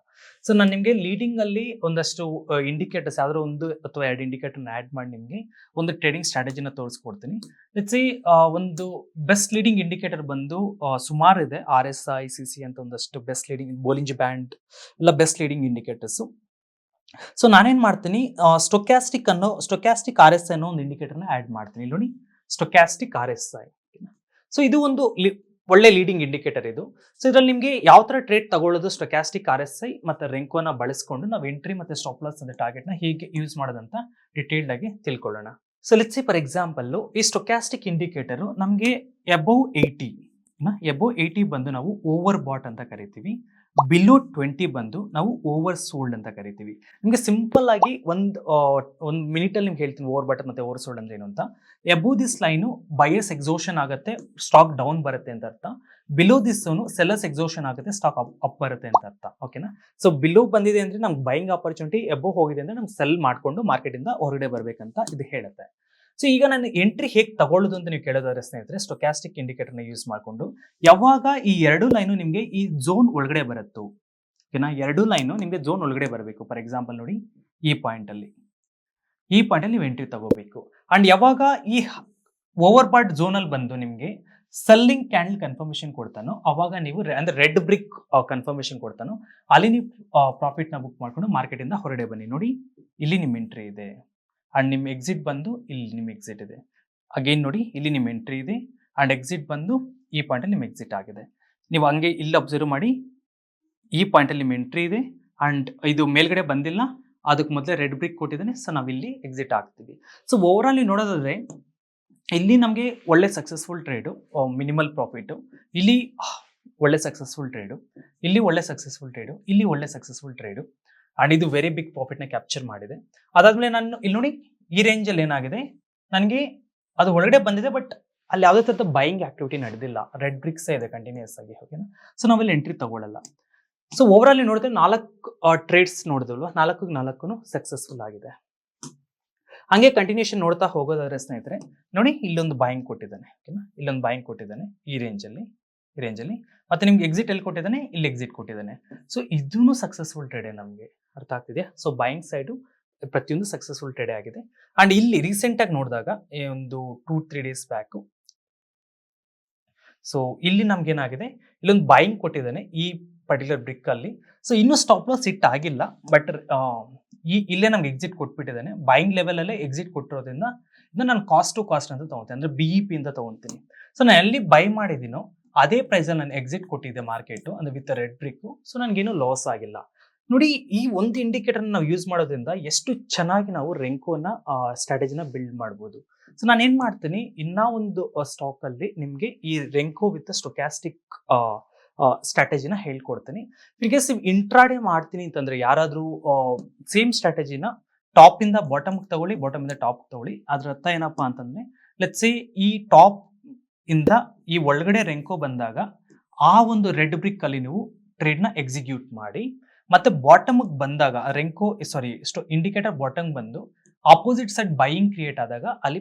ಸೊ ನಾನು ನಿಮಗೆ ಲೀಡಿಂಗ್ ಅಲ್ಲಿ ಒಂದಷ್ಟು ಇಂಡಿಕೇಟರ್ಸ್ ಯಾವ್ದಾದ್ರು ಒಂದು ಅಥವಾ ಎರಡು ಇಂಡಿಕೇಟರ್ನ ಆ್ಯಡ್ ಮಾಡಿ ನಿಮಗೆ ಒಂದು ಟ್ರೇಡಿಂಗ್ ಸ್ಟ್ರಾಟಜಿನ ತೋರಿಸ್ಕೊಡ್ತೀನಿ. ಸಿ ಒಂದು ಬೆಸ್ಟ್ ಲೀಡಿಂಗ್ ಇಂಡಿಕೇಟರ್ ಬಂದು ಸುಮಾರು ಇದೆ R S I C C ಅಂತ ಒಂದಷ್ಟು ಬೆಸ್ಟ್ ಲೀಡಿಂಗ್ ಬೋಲಿಂಜ್ ಬ್ಯಾಂಡ್ ಎಲ್ಲ ಬೆಸ್ಟ್ ಲೀಡಿಂಗ್ ಇಂಡಿಕೇಟರ್ಸು ಸೊ ನಾನೇನು ಮಾಡ್ತೀನಿ ಸ್ಟೊಕ್ಯಾಸ್ಟಿಕ್ ಅನ್ನೋ ಸ್ಟೊಕ್ಯಾಸ್ಟಿಕ್ ಆರ್ ಎಸ್ ಅನ್ನೋ ಒಂದು ಇಂಡಿಕೇಟರ್ನ ಆ್ಯಡ್ ಮಾಡ್ತೀನಿ. ನೋಡಿ stochastic R S I so ಇದು ಒಂದು ಒಳ್ಳೆ ಲೀಡಿಂಗ್ ಇಂಡಿಕೇಟರ್ ಇದು. ಸೊ ಇದರಲ್ಲಿ ನಿಮಗೆ ಯಾವ ಥರ ಟ್ರೇಡ್ ತಗೊಳ್ಳೋದು ಸ್ಟೊಕ್ಯಾಸ್ಟಿಕ್ ಆರ್ ಎಸ್ ಐ ಮತ್ತು ರೆಂಕೋನ ಬಳಸ್ಕೊಂಡು ನಾವು ಎಂಟ್ರಿ ಮತ್ತು ಸ್ಟಾಪ್ ಲಾಸ್ ಅಂತ ಟಾರ್ಗೆಟ್ನ ಹೇಗೆ ಯೂಸ್ ಮಾಡೋದಂತ ಡಿಟೇಲ್ಡ್ ಆಗಿ ತಿಳ್ಕೊಳ್ಳೋಣ. ಸೊ ಲೆಟ್ಸ್ ಫಾರ್ ಎಕ್ಸಾಂಪಲ್ಲು ಈ ಸ್ಟೊಕ್ಯಾಸ್ಟಿಕ್ ಇಂಡಿಕೇಟರು ನಮಗೆ ಎಬೋವ್ ಏಯ್ಟಿ ಎಬೋವ್ ಏಯ್ಟಿ ಬಂದು ನಾವು ಓವರ್ ಬಾಟ್ ಅಂತ ಕರಿತೀವಿ. ಬಿಲೋ ಟ್ವೆಂಟಿ ಬಂದು ನಾವು ಓವರ್ ಸೋಲ್ಡ್ ಅಂತ ಕರಿತೀವಿ. ನಿಮಗೆ ಸಿಂಪಲ್ ಆಗಿ ಒಂದು ಒಂದು ಮಿನಿಟಲ್ಲಿ ನಿಮ್ಗೆ ಹೇಳ್ತೀನಿ ಓವರ್ ಬಟನ್ ಮತ್ತೆ ಓವರ್ ಸೋಲ್ಡ್ ಅಂದ್ರೆ ಏನು ಅಂತ. Above this line buyers exhaustion ಆಗುತ್ತೆ ಸ್ಟಾಕ್ ಡೌನ್ ಬರುತ್ತೆ ಅಂತ ಅರ್ಥ. ಬಿಲೋ ದಿಸ್ ಸೆಲ್ಲರ್ಸ್ ಎಕ್ಸೋಷನ್ ಆಗುತ್ತೆ ಸ್ಟಾಕ್ ಅಪ್ ಅಪ್ ಬರುತ್ತೆ ಅಂತ ಅರ್ಥ. ಓಕೆನಾ ಸೊ ಬಿಲೋ ಬಂದಿದೆ ಅಂದ್ರೆ ನಮ್ಗೆ ಬೈಯಿಂಗ್ ಆಪರ್ಚುನಿಟಿ ಎಬೋ ಹೋಗಿದೆ ಅಂದ್ರೆ ನಮ್ಗೆ ಸೆಲ್ ಮಾಡ್ಕೊಂಡು ಮಾರ್ಕೆಟಿಂದ ಹೊರಗಡೆ ಬರಬೇಕಂತ ಇದು ಹೇಳುತ್ತೆ. ಸೊ ಈಗ ನಾನು ಎಂಟ್ರಿ ಹೇಗೆ ತಗೊಳ್ಳೋದು ಅಂತ ನೀವು ಕೇಳೋದಾದ್ರೆ ಸ್ನೇಹಿತರೆ ಸ್ಟೊಕ್ಯಾಸ್ಟಿಕ್ ಇಂಡಿಕೇಟರ್ನ ಯೂಸ್ ಮಾಡಿಕೊಂಡು, ಯಾವಾಗ ಈ ಎರಡು ಲೈನು ನಿಮಗೆ ಈ ಝೋನ್ ಒಳಗಡೆ ಬರುತ್ತೋ ಓಕೆನಾ ಎರಡು ಲೈನು ನಿಮಗೆ ಝೋನ್ ಒಳಗಡೆ ಬರಬೇಕು. ಫಾರ್ ಎಕ್ಸಾಂಪಲ್ ನೋಡಿ, ಈ ಪಾಯಿಂಟಲ್ಲಿ ಈ ಪಾಯಿಂಟಲ್ಲಿ ನೀವು ಎಂಟ್ರಿ ತಗೋಬೇಕು. ಆ್ಯಂಡ್ ಯಾವಾಗ ಈ ಓವರ್ ಪಾರ್ಟ್ ಝೋನಲ್ಲಿ ಬಂದು ನಿಮಗೆ ಸೆಲ್ಲಿಂಗ್ ಕ್ಯಾಂಡಲ್ ಕನ್ಫರ್ಮೇಷನ್ ಕೊಡ್ತಾನೋ, ಅವಾಗ ನೀವು ಅಂದರೆ ರೆಡ್ ಬ್ರಿಕ್ ಕನ್ಫರ್ಮೇಷನ್ ಕೊಡ್ತಾನೋ, ಅಲ್ಲಿ ನೀವು ಪ್ರಾಫಿಟ್ನ ಬುಕ್ ಮಾಡಿಕೊಂಡು ಮಾರ್ಕೆಟಿಂದ ಹೊರಡೆ ಬನ್ನಿ. ನೋಡಿ, ಇಲ್ಲಿ ನಿಮ್ಮ ಎಂಟ್ರಿ ಇದೆ. ಆ್ಯಂಡ್ ನಿಮ್ಮ ಎಕ್ಸಿಟ್ ಬಂದು ಇಲ್ಲಿ ನಿಮ್ಮ ಎಕ್ಸಿಟ್ ಇದೆ. ಅಗೇನ್ ನೋಡಿ, ಇಲ್ಲಿ ನಿಮ್ಮ ಎಂಟ್ರಿ ಇದೆ. ಆ್ಯಂಡ್ ಎಕ್ಸಿಟ್ ಬಂದು ಈ ಪಾಯಿಂಟಲ್ಲಿ ನಿಮ್ಮ ಎಕ್ಸಿಟ್ ಆಗಿದೆ. ನೀವು ಹಂಗೆ ಇಲ್ಲಿ ಅಬ್ಸರ್ವ್ ಮಾಡಿ, ಈ ಪಾಯಿಂಟಲ್ಲಿ ನಿಮ್ಮ ಎಂಟ್ರಿ ಇದೆ. ಆ್ಯಂಡ್ ಇದು ಮೇಲ್ಗಡೆ ಬಂದಿಲ್ಲ. ಅದಕ್ಕೆ ಮೊದಲೇ ರೆಡ್ ಬ್ರಿಕ್ ಕೊಟ್ಟಿದ್ದಾನೆ. ಸೊ ನಾವಿಲ್ಲಿ ಎಕ್ಸಿಟ್ ಆಗ್ತೀವಿ. ಸೊ ಓವರಾಲಿ ನೋಡೋದಾದ್ರೆ, ಇಲ್ಲಿ ನಮಗೆ ಒಳ್ಳೆ ಸಕ್ಸಸ್ಫುಲ್ ಟ್ರೇಡು ಮಿನಿಮಲ್ ಪ್ರಾಫಿಟ್ಟು ಇಲ್ಲಿ ಒಳ್ಳೆ ಸಕ್ಸಸ್ಫುಲ್ ಟ್ರೇಡು ಇಲ್ಲಿ ಒಳ್ಳೆ ಸಕ್ಸಸ್ಫುಲ್ ಟ್ರೇಡು ಇಲ್ಲಿ ಒಳ್ಳೆ ಸಕ್ಸಸ್ಫುಲ್ ಟ್ರೇಡು ಆ್ಯಂಡ್ ಇದು ವೆರಿ ಬಿಗ್ ಪ್ರಾಫಿಟ್ನ ಕ್ಯಾಪ್ಚರ್ ಮಾಡಿದೆ. ಅದಾದ್ಮೇಲೆ ನಾನು ಇಲ್ಲಿ ನೋಡಿ, ಈ ರೇಂಜಲ್ಲಿ ಏನಾಗಿದೆ? ನನಗೆ ಅದು ಒಳಗಡೆ ಬಂದಿದೆ ಬಟ್ ಅಲ್ಲಿ ಯಾವುದೇ ಥರದ ಬೈಯಿಂಗ್ ಆಕ್ಟಿವಿಟಿ ನಡೆದಿಲ್ಲ. ರೆಡ್ ಬ್ರಿಕ್ಸೇ ಇದೆ ಕಂಟಿನ್ಯೂಸ್ ಆಗಿ ಓಕೆನಾ ಸೊ ನಾವಲ್ಲಿ ಎಂಟ್ರಿ ತಗೊಳ್ಳಲ್ಲ. ಸೊ ಓವರಾಲಿ ನೋಡಿದ್ರೆ ನಾಲ್ಕು ಟ್ರೇಡ್ಸ್ ನೋಡಿದ್ರು ನಾಲ್ಕು ನಾಲ್ಕು ಸಕ್ಸಸ್ಫುಲ್ ಆಗಿದೆ. ಹಂಗೆ ಕಂಟಿನ್ಯೂಷನ್ ನೋಡ್ತಾ ಹೋಗೋದಾದ್ರೆ ಸ್ನೇಹಿತರೆ, ನೋಡಿ ಇಲ್ಲೊಂದು ಬಾಯಿಂಗ್ ಕೊಟ್ಟಿದ್ದಾನೆ ಓಕೆನಾ ಇಲ್ಲೊಂದು ಬಾಯಿಂಗ್ ಕೊಟ್ಟಿದ್ದಾನೆ ಈ ರೇಂಜಲ್ಲಿ ರೇಂಜಲ್ಲಿ ಮತ್ತೆ ನಿಮ್ಗೆ ಎಕ್ಸಿಟ್ ಎಲ್ಲಿ ಕೊಟ್ಟಿದ್ದಾನೆ? ಇಲ್ಲಿ ಎಕ್ಸಿಟ್ ಕೊಟ್ಟಿದ್ದಾನೆ. ಸೊ ಇದೂ ಸಕ್ಸಸ್ಫುಲ್ ಟ್ರೇಡೆ ನಮಗೆ. ಅರ್ಥ ಆಗ್ತಿದೆಯಾ? ಸೊ ಬೈಯಿಂಗ್ ಸೈಡು ಪ್ರತಿಯೊಂದು ಸಕ್ಸಸ್ಫುಲ್ ಟ್ರೇಡೆ ಆಗಿದೆ. ಅಂಡ್ ಇಲ್ಲಿ ರೀಸೆಂಟಾಗಿ ನೋಡಿದಾಗ ಒಂದು two three days back so ಇಲ್ಲಿ ನಮ್ಗೇನಾಗಿದೆ ಇಲ್ಲೊಂದು ಬಾಯಿಂಗ್ ಕೊಟ್ಟಿದ್ದಾನೆ ಈ ಪರ್ಟಿಕ್ಯುಲರ್ ಬ್ರಿಕ್ ಅಲ್ಲಿ. ಸೊ ಇನ್ನೂ ಸ್ಟಾಪ್ ಲಾಸ್ ಇಟ್ ಆಗಿಲ್ಲ ಬಟ್ ಈ, ಇಲ್ಲೇ ನಮ್ಗೆ ಎಕ್ಸಿಟ್ ಕೊಟ್ಬಿಟ್ಟಿದ್ದಾನೆ. ಬಾಯಿಂಗ್ ಲೆವೆಲ್ ಅಲ್ಲೇ ಎಕ್ಸಿಟ್ ಕೊಟ್ಟಿರೋದ್ರಿಂದ ನಾನು ಕಾಸ್ಟ್ ಟು ಕಾಸ್ಟ್ ಅಂತ ತಗೊತೀನಿ. ಅಂದ್ರೆ ಬಿ ಇ ಪಿ ಅಂತ ತಗೊಂತೀನಿ. ಸೊ ನಾನು ಎಲ್ಲಿ ಬೈ ಮಾಡಿದ್ದೀನೋ ಅದೇ ಪ್ರೈಸಲ್ಲಿ ನಾನು ಎಕ್ಸಿಟ್ ಕೊಟ್ಟಿದ್ದೆ ಮಾರ್ಕೆಟು ಅಂದ್ರೆ ವಿತ್ ರೆಡ್ ಬ್ರಿಕ್ಕು ಸೊ ನನಗೇನು ಲಾಸ್ ಆಗಿಲ್ಲ. ನೋಡಿ, ಈ ಒಂದು ಇಂಡಿಕೇಟರ್ ನಾವು ಯೂಸ್ ಮಾಡೋದ್ರಿಂದ ಎಷ್ಟು ಚೆನ್ನಾಗಿ ನಾವು ರೆಂಕೋನ ಸ್ಟ್ರಾಟಜಿನ ಬಿಲ್ಡ್ ಮಾಡ್ಬೋದು. ಸೊ ನಾನು ಏನು ಮಾಡ್ತೀನಿ, ಇನ್ನ ಒಂದು ಸ್ಟಾಕ್ ಅಲ್ಲಿ ನಿಮಗೆ ಈ ರೆಂಕೋ ವಿತ್ ಸ್ಟೊಕ್ಯಾಸ್ಟಿಕ್ ಸ್ಟ್ರಾಟಜಿನ ಹೇಳ್ಕೊಡ್ತೀನಿ. ಬಿಕಾಸ್ ನೀವು ಇಂಟ್ರಾಡೇ ಮಾಡ್ತೀನಿ ಅಂತಂದ್ರೆ ಯಾರಾದರೂ ಸೇಮ್ ಸ್ಟ್ರಾಟಜಿನ ಟಾಪ್ ಇಂದ ಬಾಟಮ್ ತಗೊಳ್ಳಿ ಬಾಟಮ್ ಇಂದ ಟಾಪ್ ತಗೊಳ್ಳಿ. ಅದ್ರ ಅರ್ಥ ಏನಪ್ಪಾ ಅಂತಂದ್ರೆ ಲೆಟ್ಸ್ ಸಿ ಈ ಟಾಪ್ ಇಂದ ಈ ಒಳಗಡೆ ರೆಂಕೋ ಬಂದಾಗ ಆ ಒಂದು ರೆಡ್ ಬ್ರಿಕ್ ಅಲ್ಲಿ ನೀವು ಟ್ರೇಡ್ನ ಎಕ್ಸಿಕ್ಯೂಟ್ ಮಾಡಿ ಮತ್ತೆ ಬಾಟಮ್ ಬಂದಾಗ ರೆಂಕೋ ಸಾರಿ ಎಷ್ಟು ಇಂಡಿಕೇಟರ್ ಬಾಟಮ್ ಬಂದು ಆಪೋಸಿಟ್ ಸೈಡ್ ಬೈಯಿಂಗ್ ಕ್ರಿಯೇಟ್ ಆದಾಗ ಅಲ್ಲಿ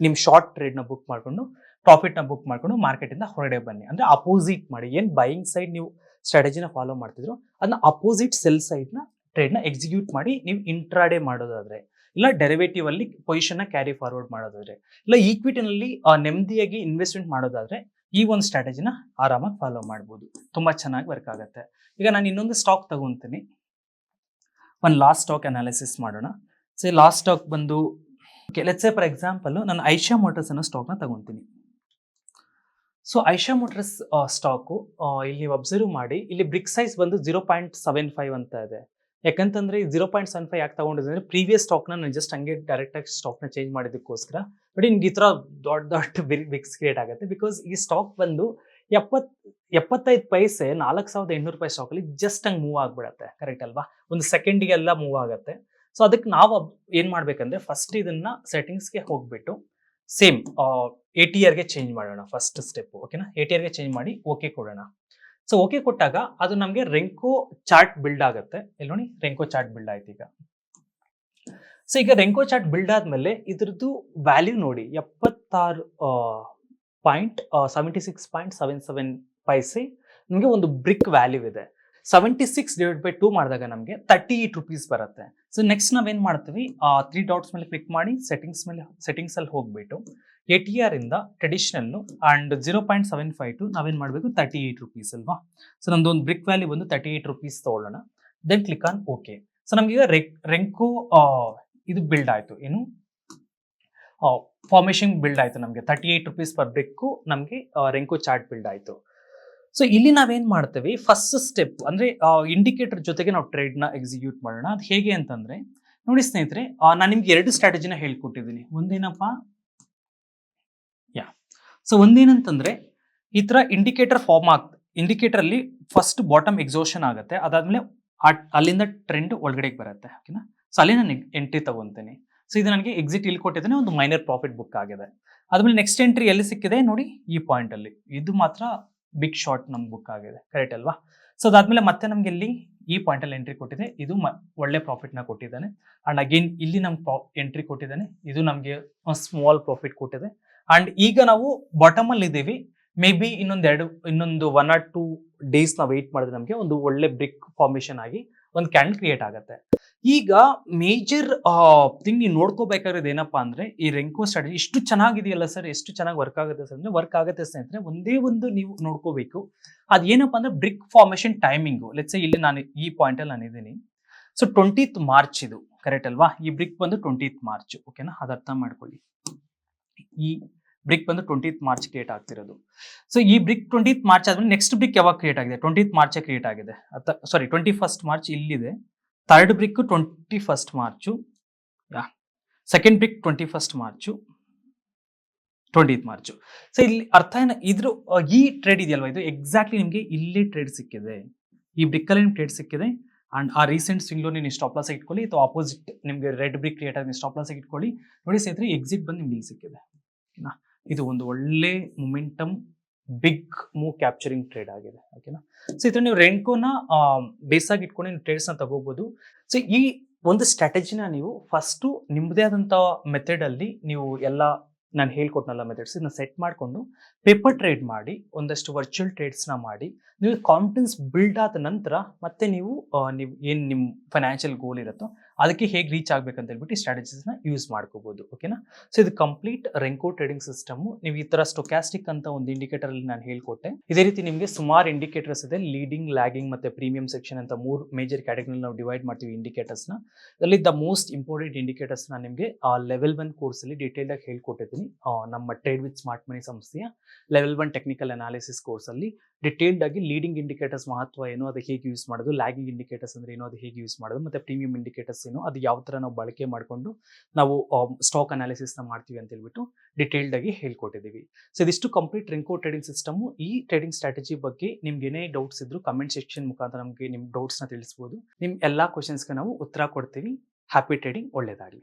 ನಿಮ್ಮ ಶಾರ್ಟ್ ಟ್ರೇಡ್ನ ಬುಕ್ ಮಾಡ್ಕೊಂಡು ಪ್ರಾಫಿಟ್ನ ಬುಕ್ ಮಾಡ್ಕೊಂಡು ಮಾರ್ಕೆಟ್ ಇಂದ ಹೊರಗಡೆ ಬನ್ನಿ. ಅಂದ್ರೆ ಅಪೋಸಿಟ್ ಮಾಡಿ, ಏನ್ ಬೈಯಿಂಗ್ ಸೈಡ್ ನೀವು ಸ್ಟ್ರಾಟಜಿನ ಫಾಲೋ ಮಾಡ್ತಿದ್ರು ಅದನ್ನ ಅಪೋಸಿಟ್ ಸೆಲ್ ಸೈಡ್ನ ಟ್ರೇಡ್ನ ಎಕ್ಸಿಕ್ಯೂಟ್ ಮಾಡಿ ನೀವು ಇಂಟ್ರಾಡೇ ಮಾಡೋದಾದ್ರೆ. ಇಲ್ಲ ಡೆರಿವೇಟಿವ್ ಅಲ್ಲಿ ಪೊಸಿಷನ್ ಕ್ಯಾರಿ ಫಾರ್ವರ್ಡ್ ಮಾಡೋದಾದ್ರೆ, ಇಲ್ಲ ಈಕ್ವಿಟಿನಲ್ಲಿ ನೆಮ್ಮದಿಯಾಗಿ ಇನ್ವೆಸ್ಟ್ಮೆಂಟ್ ಮಾಡೋದಾದ್ರೆ, ಈ ಒಂದು ಸ್ಟ್ರಾಟಜಿನ ಆರಾಮಾಗಿ ಫಾಲೋ ಮಾಡ್ಬೋದು. ತುಂಬಾ ಚೆನ್ನಾಗಿ ವರ್ಕ್ ಆಗುತ್ತೆ. ಈಗ ನಾನು ಇನ್ನೊಂದು ಸ್ಟಾಕ್ ತಗೊಂತೀನಿ. ಒಂದು ಲಾಸ್ಟ್ ಸ್ಟಾಕ್ ಅನಾಲಿಸಿಸ್ ಮಾಡೋಣ. ಸೊ ಲಾಸ್ಟ್ ಸ್ಟಾಕ್ ಬಂದು ಲೆಟ್ಸ್ ಫಾರ್ ಎಕ್ಸಾಂಪಲ್ ನಾನು ಐಷಾ ಮೋಟರ್ಸ್ ಅನ್ನೋ ಸ್ಟಾಕ್ನ ತಗೊಂತೀನಿ. ಸೊ ಐಶಾ ಮೋಟರ್ಸ್ ಸ್ಟಾಕು ಇಲ್ಲಿ ಅಬ್ಸರ್ವ್ ಮಾಡಿ, ಇಲ್ಲಿ ಬ್ರಿಕ್ ಸೈಜ್ ಬಂದು ಜೀರೋ ಪಾಯಿಂಟ್ ಸೆವೆನ್ ಫೈವ್ ಅಂತ ಇದೆ. ಯಾಕಂತಂದ್ರೆ ಜೀರೋ ಪಾಯಿಂಟ್ ಸೆವೆನ್ ಫೈವ್ ಯಾಕೆ ತಗೊಂಡಿದ್ರೆ ಪ್ರೀವಿಯಸ್ ಸ್ಟಾಕ್ನ ನಾನು ಜಸ್ಟ್ ಹಂಗೆ ಡೈರೆಕ್ಟ್ ಆಗಿ ಸ್ಟಾಕ್ನ ಚೇಂಜ್ ಮಾಡಿದಕ್ಕೋಸ್ಕರ ಬಟ್ ನಿಮ್ಗೆ ಈ ಥರ ದೊಡ್ಡ ದೊಡ್ಡ ಬಿಕ್ಸ್ ಕ್ರಿಯೇಟ್ ಆಗುತ್ತೆ. ಬಿಕಾಸ್ ಈ ಸ್ಟಾಕ್ ಬಂದು ಎಪ್ಪತ್, ಎಪ್ಪತ್ತೈದು ಪೈಸೆ ನಾಲ್ಕು ಸಾವಿರದ ಎಂಟುನೂರು ರೂಪಾಯಿ ಸ್ಟಾಕಲ್ಲಿ ಜಸ್ಟ್ ಹಂಗೆ ಮೂವ್ ಆಗ್ಬಿಡತ್ತೆ. ಕರೆಕ್ಟ್ ಅಲ್ವಾ? ಒಂದು ಸೆಕೆಂಡಿಗೆಲ್ಲ ಮೂವ್ ಆಗುತ್ತೆ. ಸೊ ಅದಕ್ಕೆ ನಾವು ಏನು ಮಾಡ್ಬೇಕಂದ್ರೆ ಫಸ್ಟ್ ಇದನ್ನು ಸೆಟ್ಟಿಂಗ್ಸ್ಗೆ ಹೋಗ್ಬಿಟ್ಟು ಸೇಮ್ ಎ ಟಿ ಆರ್ಗೆ ಚೇಂಜ್ ಮಾಡೋಣ ಫಸ್ಟ್ ಸ್ಟೆಪ್ ಓಕೆನಾ ಎ ಟಿ ಆರ್ಗೆ ಚೇಂಜ್ ಮಾಡಿ ಓಕೆ ಕೊಡೋಣ. ಸೊ ಓಕೆ ಕೊಟ್ಟಾಗ ಅದು ನಮಗೆ ರೆಂಕೋ ಚಾರ್ಟ್ ಬಿಲ್ಡ್ ಆಗುತ್ತೆ. ಇಲ್ಲಿ ನೋಡಿ ರೆಂಕೋ ಚಾರ್ಟ್ ಬಿಲ್ಡ್ ಆಯ್ತು ಈಗ. ಸೊ ಈಗ ರೆಂಕೋ ಚಾರ್ಟ್ ಬಿಲ್ಡ್ ಆದ್ಮೇಲೆ ಇದ್ರದ್ದು ವ್ಯಾಲ್ಯೂ ನೋಡಿ ಎಪ್ಪತ್ತಾರು point seventy six point seven seven paise ನಮಗೆ ಒಂದು ಬ್ರಿಕ್ ವ್ಯಾಲ್ಯೂ ಇದೆ. Seventy six divide by two ಮಾಡಿದಾಗ ನಮಗೆ ತರ್ಟಿ ಏಟ್ ರುಪೀಸ್ ಬರುತ್ತೆ. ಸೊ ನೆಕ್ಸ್ಟ್ ನಾವೇನು ಮಾಡ್ತೀವಿ? ತ್ರೀ ಡಾಟ್ಸ್ ಮೇಲೆ ಕ್ಲಿಕ್ ಮಾಡಿ ಸೆಟ್ಟಿಂಗ್ಸ್ ಮೇಲೆ ಸೆಟ್ಟಿಂಗ್ಸ್ ಅಲ್ಲಿ ಹೋಗ್ಬಿಟ್ಟು ಎ ಟಿ ಆರ್ ಇಂದ ಟ್ರೆಡಿಷನಲ್ಲು and zero point seven five to ನಾವೇನು ಮಾಡಬೇಕು? ತರ್ಟಿ ಏಯ್ಟ್ ರುಪೀಸ್ ಅಲ್ವಾ? ಸೊ ನಮ್ದು ಒಂದು ಬ್ರಿಕ್ ವ್ಯಾಲ್ಯೂ ಬಂದು ತರ್ಟಿ ಏಯ್ಟ್ ರುಪೀಸ್ ತಗೊಳ್ಳೋಣ. Then click on okay so ನಮಗೀಗ ರೆಂಕೋ ಇದು ಬಿಲ್ಡ್ ಆಯಿತು. ಏನು? ಫಾರ್ಮೇಷನ್ ಬಿಲ್ಡ್ ಆಯಿತು ನಮಗೆ. Thirty eight rupees per brick ನಮಗೆ ರೆಂಕೋ ಚಾರ್ಟ್ ಬಿಲ್ಡ್ ಆಯಿತು. ಸೊ ಇಲ್ಲಿ ನಾವೇನು ಮಾಡ್ತೀವಿ? ಫಸ್ಟ್ ಸ್ಟೆಪ್ ಅಂದ್ರೆ ಇಂಡಿಕೇಟರ್ ಜೊತೆಗೆ ನಾವು ಟ್ರೇಡ್ನ ಎಕ್ಸಿಕ್ಯೂಟ್ ಮಾಡೋಣ. ಅದು ಹೇಗೆ ಅಂತಂದ್ರೆ, ನೋಡಿ ಸ್ನೇಹಿತರೆ ನಾನು ನಿಮ್ಗೆ ಎರಡು ಸ್ಟ್ರಾಟಜಿನ ಹೇಳ್ಕೊಟ್ಟಿದ್ದೀನಿ. ಒಂದೇನಪ್ಪ? ಸೊ ಒಂದೇನಂತಂದ್ರೆ, ಈ ಥರ ಇಂಡಿಕೇಟರ್ ಫಾರ್ಮ್ ಆಗ್ ಇಂಡಿಕೇಟರ್ ಅಲ್ಲಿ ಫಸ್ಟ್ ಬಾಟಮ್ ಎಕ್ಸೋಷನ್ ಆಗುತ್ತೆ, ಅದಾದ್ಮೇಲೆ ಅಲ್ಲಿಂದ ಟ್ರೆಂಡ್ ಒಳಗಡೆಗೆ ಬರುತ್ತೆ ಓಕೆನಾ ಸೊ ಅಲ್ಲಿ ನಾನು ಎಂಟ್ರಿ ತಗೊಂತೀನಿ ಸೊ ಇದು ನನಗೆ ಎಕ್ಸಿಟ್ ಇಲ್ಲಿ ಕೊಟ್ಟಿದ್ದೇನೆ ಒಂದು ಮೈನರ್ ಪ್ರಾಫಿಟ್ ಬುಕ್ ಆಗಿದೆ. ಅದಾದ್ಮೇಲೆ ನೆಕ್ಸ್ಟ್ ಎಂಟ್ರಿ ಎಲ್ಲಿ ಸಿಕ್ಕಿದೆ ನೋಡಿ, ಈ ಪಾಯಿಂಟ್ ಅಲ್ಲಿ. ಇದು ಮಾತ್ರ ಬಿಗ್ ಶಾರ್ಟ್ ನಮ್ಗೆ ಬುಕ್ ಆಗಿದೆ ಕರೆಕ್ಟ್ ಅಲ್ವಾ? ಸೊ ಅದಾದ್ಮೇಲೆ ಮತ್ತೆ ನಮ್ಗೆ ಇಲ್ಲಿ ಈ ಪಾಯಿಂಟ್ ಅಲ್ಲಿ ಎಂಟ್ರಿ ಕೊಟ್ಟಿದೆ, ಇದು ಒಳ್ಳೆ ಪ್ರಾಫಿಟ್ನ ಕೊಟ್ಟಿದ್ದಾನೆ. ಅಂಡ್ ಅಗೇನ್ ಇಲ್ಲಿ ನಮ್ಗೆ ಎಂಟ್ರಿ ಕೊಟ್ಟಿದ್ದಾನೆ, ಇದು ನಮಗೆ ಸ್ಮಾಲ್ ಪ್ರಾಫಿಟ್ ಕೊಟ್ಟಿದೆ. ಅಂಡ್ ಈಗ ನಾವು ಬಾಟಮ್ ಅಲ್ಲಿ ಇದ್ದೀವಿ. ಮೇ ಬಿ ಇನ್ನೊಂದು ಎರಡು, ಇನ್ನೊಂದು ಒನ್ ಆರ್ ಟೂ ಡೇಸ್ ನಾವು ವೆಯ್ಟ್ ಮಾಡಿದ್ರೆ ನಮಗೆ ಒಂದು ಒಳ್ಳೆ ಬ್ರಿಕ್ ಫಾರ್ಮೇಶನ್ ಆಗಿ ಒಂದು ಕ್ಯಾಂಡ್ ಕ್ರಿಯೇಟ್ ಆಗುತ್ತೆ. ಈಗ ಮೇಜರ್ ಥಿಂಗ್ ನೀವು ನೋಡ್ಕೋಬೇಕಾಗಿರೋದು ಏನಪ್ಪಾ ಅಂದ್ರೆ ಈ ರೆಂಕೋ ಸ್ಟ್ರಾಟಜಿ ಇಷ್ಟು ಚೆನ್ನಾಗಿದೆಯಲ್ಲ ಸರ್ ಎಷ್ಟು ಚೆನ್ನಾಗಿ ವರ್ಕ್ ಆಗುತ್ತೆ ಸರ್ ಅಂದ್ರೆ ವರ್ಕ್ ಆಗುತ್ತೆ ಸ್ನೇಹಿತರೆ, ಒಂದೇ ಒಂದು ನೀವು ನೋಡ್ಕೋಬೇಕು. ಅದೇನಪ್ಪ ಅಂದ್ರೆ ಬ್ರಿಕ್ ಫಾರ್ಮೇಶನ್ ಟೈಮಿಂಗು ಲೆಟ್ಸ್ ಇಲ್ಲಿ ನಾನು ಈ ಪಾಯಿಂಟ್ ಅಲ್ಲಿ ನಾನು ಇದ್ದೀನಿ. ಸೊ ಟ್ವೆಂಟಿತ್ ಮಾರ್ಚ್ ಇದು. ಕರೆಕ್ಟ್ ಅಲ್ವಾ? ಈ ಬ್ರಿಕ್ ಬಂದು ಟ್ವೆಂಟಿತ್ ಮಾರ್ಚ್ ಓಕೆನಾ ಅದರ್ಥ ಮಾಡ್ಕೊಳ್ಳಿ. ಈ ಬ್ರಿಕ್ ಬಂದು ಟ್ವೆಂಟಿತ್ ಮಾರ್ಚ್ ಕ್ರಿಯೇಟ್ ಆಗ್ತಿರೋದು. ಸೊ ಈ ಬ್ರಿಕ್ ಟ್ವೆಂಟಿತ್ ಮಾರ್ಚ್ ಆದ್ಮೇಲೆ ನೆಕ್ಸ್ಟ್ ಬ್ರಿಕ್ ಯಾವಾಗ ಕ್ರಿಯೇಟ್ ಆಗಿದೆ? ಟ್ವೆಂಟಿತ್ ಮಾರ್ಚ್ ಕ್ರಿಯೇಟ್ ಆಗಿದೆ. ಸಾರಿ ಟ್ವೆಂಟಿ ಫಸ್ಟ್ ಮಾರ್ಚ್ ಇಲ್ಲಿದೆ. Third brick twenty first March second brick twenty first March twentieth March so ಇಲ್ಲಿ ಅರ್ಥ ಏನ ಇದ್ರ ಈ ಟ್ರೇಡ್ ಇದೆಯಲ್ವಾ ಇದು? ಎಕ್ಸಾಕ್ಟ್ಲಿ ನಿಮಗೆ ಇಲ್ಲೇ ಟ್ರೇಡ್ ಸಿಕ್ಕಿದೆ. ಈ ಬ್ರಿಕ್ಕಲ್ಲಿ ನಿಮ್ಗೆ ಟ್ರೇಡ್ ಸಿಕ್ಕಿದೆ? ಅಂಡ್ ಆ ರೀಸೆಂಟ್ ಸ್ವಿಂಗ್ಲು ನೀವು ಸ್ಟಾಪ್ ಲಾಸ್ ಇಟ್ಕೊಳ್ಳಿ, ಅಥವಾ ಆಪೋಸಿಟ್ ನಿಮಗೆ ರೆಡ್ ಬ್ರಿಕ್ ಕ್ರಿಯೇಟ್ ಆಗಿ ಸ್ಟಾಪ್ ಲಾಸ್ ಇಟ್ಕೊಳ್ಳಿ. ನೋಡಿ ಸ್ನೇಹಿತರೆ ಎಕ್ಸಿಟ್ ಬಂದು ನಿಮ್ಗೆ ಸಿಕ್ಕಿದೆ. ಓಕೆನಾ? ಇದು ಒಂದು ಒಳ್ಳೆ momentum big move capturing trade ಆಗಿದೆ, ಓಕೆನಾ? ಸೊ ಇದ್ರ ನೀವು ರೆಂಕೋನ ಬೇಸಾಗಿ ಇಟ್ಕೊಂಡು ನೀವು ಟ್ರೇಡ್ಸ್ನ ತಗೋಬಹುದು ಸೊ ಈ ಒಂದು ಸ್ಟ್ರಾಟಜಿನ ನೀವು ಫಸ್ಟು ನಿಮ್ಮದೇ ಆದಂಥ ಮೆಥಡಲ್ಲಿ ನೀವು ಎಲ್ಲ ನಾನು ಹೇಳ್ಕೊಟ್ನಲ್ಲ ಮೆಥಡ್ಸ್ ಇದನ್ನ ಸೆಟ್ ಮಾಡಿಕೊಂಡು ಪೇಪರ್ ಟ್ರೇಡ್ ಮಾಡಿ, ಒಂದಷ್ಟು ವರ್ಚುವಲ್ ಟ್ರೇಡ್ಸ್ನ ಮಾಡಿ, ನೀವು ಕಾನ್ಫಿಡೆನ್ಸ್ ಬಿಲ್ಡ್ ಆದ ನಂತರ ಮತ್ತೆ ನೀವು ನೀವು ಏನು ನಿಮ್ಮ ಫೈನಾನ್ಷಿಯಲ್ ಗೋಲ್ ಇರುತ್ತೋ ಅದಕ್ಕೆ ಹೇಗೆ ರೀಚ್ ಆಗ್ಬೇಕಂತ ಹೇಳ್ಬಿಟ್ಟು ಸ್ಟ್ರಾಟಜೀಸ್ನ ಯೂಸ್ ಮಾಡ್ಕೋಬೋದು ಓಕೆನಾ ಸೊ ಇದು ಕಂಪ್ಲೀಟ್ ರೆಂಕೋ ಟ್ರೇಡಿಂಗ್ ಸಿಸ್ಟಮು ನೀವು ಈ ಥರ ಸ್ಟೊಕ್ಯಾಸ್ಟಿಕ್ ಅಂತ ಒಂದು ಇಂಡಿಕೇಟರ್ ಅಲ್ಲಿ ನಾನು ಹೇಳ್ಕೊಟ್ಟೆ. ಇದೇ ರೀತಿ ನಿಮಗೆ ಸುಮಾರು ಇಂಡಿಕೇಟರ್ಸ್ ಇದೆ. ಲೀಡಿಂಗ್ ಲ್ಯಾಗಿಂಗ್ ಮತ್ತೆ ಪ್ರೀಮಿಯಂ ಸೆಕ್ಷನ್ ಅಂತ ಮೂರು ಮೇಜರ್ ಕ್ಯಾಟಗರಿ ನಾವು ಡಿವೈಡ್ ಮಾಡ್ತೀವಿ ಇಂಡಿಕೇಟರ್ಸ್ನ ಅದರಲ್ಲಿ ದ ಮೋಸ್ಟ್ ಇಂಪಾರ್ಟೆಂಟ್ ಇಂಡಿಕೇಟರ್ಸ್ನ ನಿಮಗೆ ಆ ಲೆವೆಲ್ ಒನ್ ಕೋರ್ಸಲ್ಲಿ ಡೀಟೇಲ್ ಆಗಿ ಹೇಳ್ಕೊಟ್ಟಿದ್ದೀನಿ. ನಮ್ಮ ಟ್ರೇಡ್ ವಿತ್ ಸ್ಮಾರ್ಟ್ ಮನಿ ಸಂಸ್ಥೆಯ ಲೆವೆಲ್ ಒನ್ ಟೆಕ್ನಿಕಲ್ ಅನಾಲಿಸಿಸ್ ಕೋರ್ಸಲ್ಲಿ ಡಿಟೇಲ್ಡ್ ಆಗಿ ಲೀಡಿಂಗ್ ಇಂಡಿಕೇಟರ್ಸ್ ಮಹತ್ವ ಏನು, ಅದು ಹೇಗೆ ಯೂಸ್ ಮಾಡೋದು ಲ್ಯಾಗಿಂಗ್ ಇಂಡಿಕೇಟರ್ಸ್ ಅಂದ್ರೆ ಏನು, ಅದು ಹೇಗೆ ಯೂಸ್ ಮಾಡೋದು, ಮತ್ತೆ ಪ್ರೀಮಿಯಂ ಇಂಡಿಕೇಟರ್ಸ್ ಏನು, ಅದು ಯಾವ ಥರ ನಾವು ಬಳಕೆ ಮಾಡಿಕೊಂಡು ನಾವು ಸ್ಟಾಕ್ ಅನಾಲಿಸಿಸ್ನ ಮಾಡ್ತೀವಿ ಅಂತ ಹೇಳ್ಬಿಟ್ಟು ಡಿಟೇಲ್ಡ್ ಆಗಿ ಹೇಳ್ಕೊಟ್ಟಿದ್ದೀವಿ. ಸೊ ಇದಿಷ್ಟು ಕಂಪ್ಲೀಟ್ ರಿಂಕೋ ಟ್ರೇಡಿಂಗ್ ಸಿಸ್ಟಮ್ ಈ ಟ್ರೇಡಿಂಗ್ ಸ್ಟ್ರಾಟಜಿ ಬಗ್ಗೆ ನಿಮ್ಗೆ ಏನೇ ಡೌಟ್ಸ್ ಇದ್ರು ಕಮೆಂಟ್ ಸೆಕ್ಷನ್ ಮುಖಾಂತರ ನಮಗೆ ನಿಮ್ಮ ಡೌಟ್ಸ್ನ ತಿಳಿಸ್ಬೋದು. ನಿಮ್ಮ ಎಲ್ಲ ಕ್ವಶನ್ಸ್ಗೆ ನಾವು ಉತ್ತರ ಕೊಡ್ತೀವಿ. ಹ್ಯಾಪಿ ಟ್ರೇಡಿಂಗ್ ಒಳ್ಳೇದಾಗಲಿ.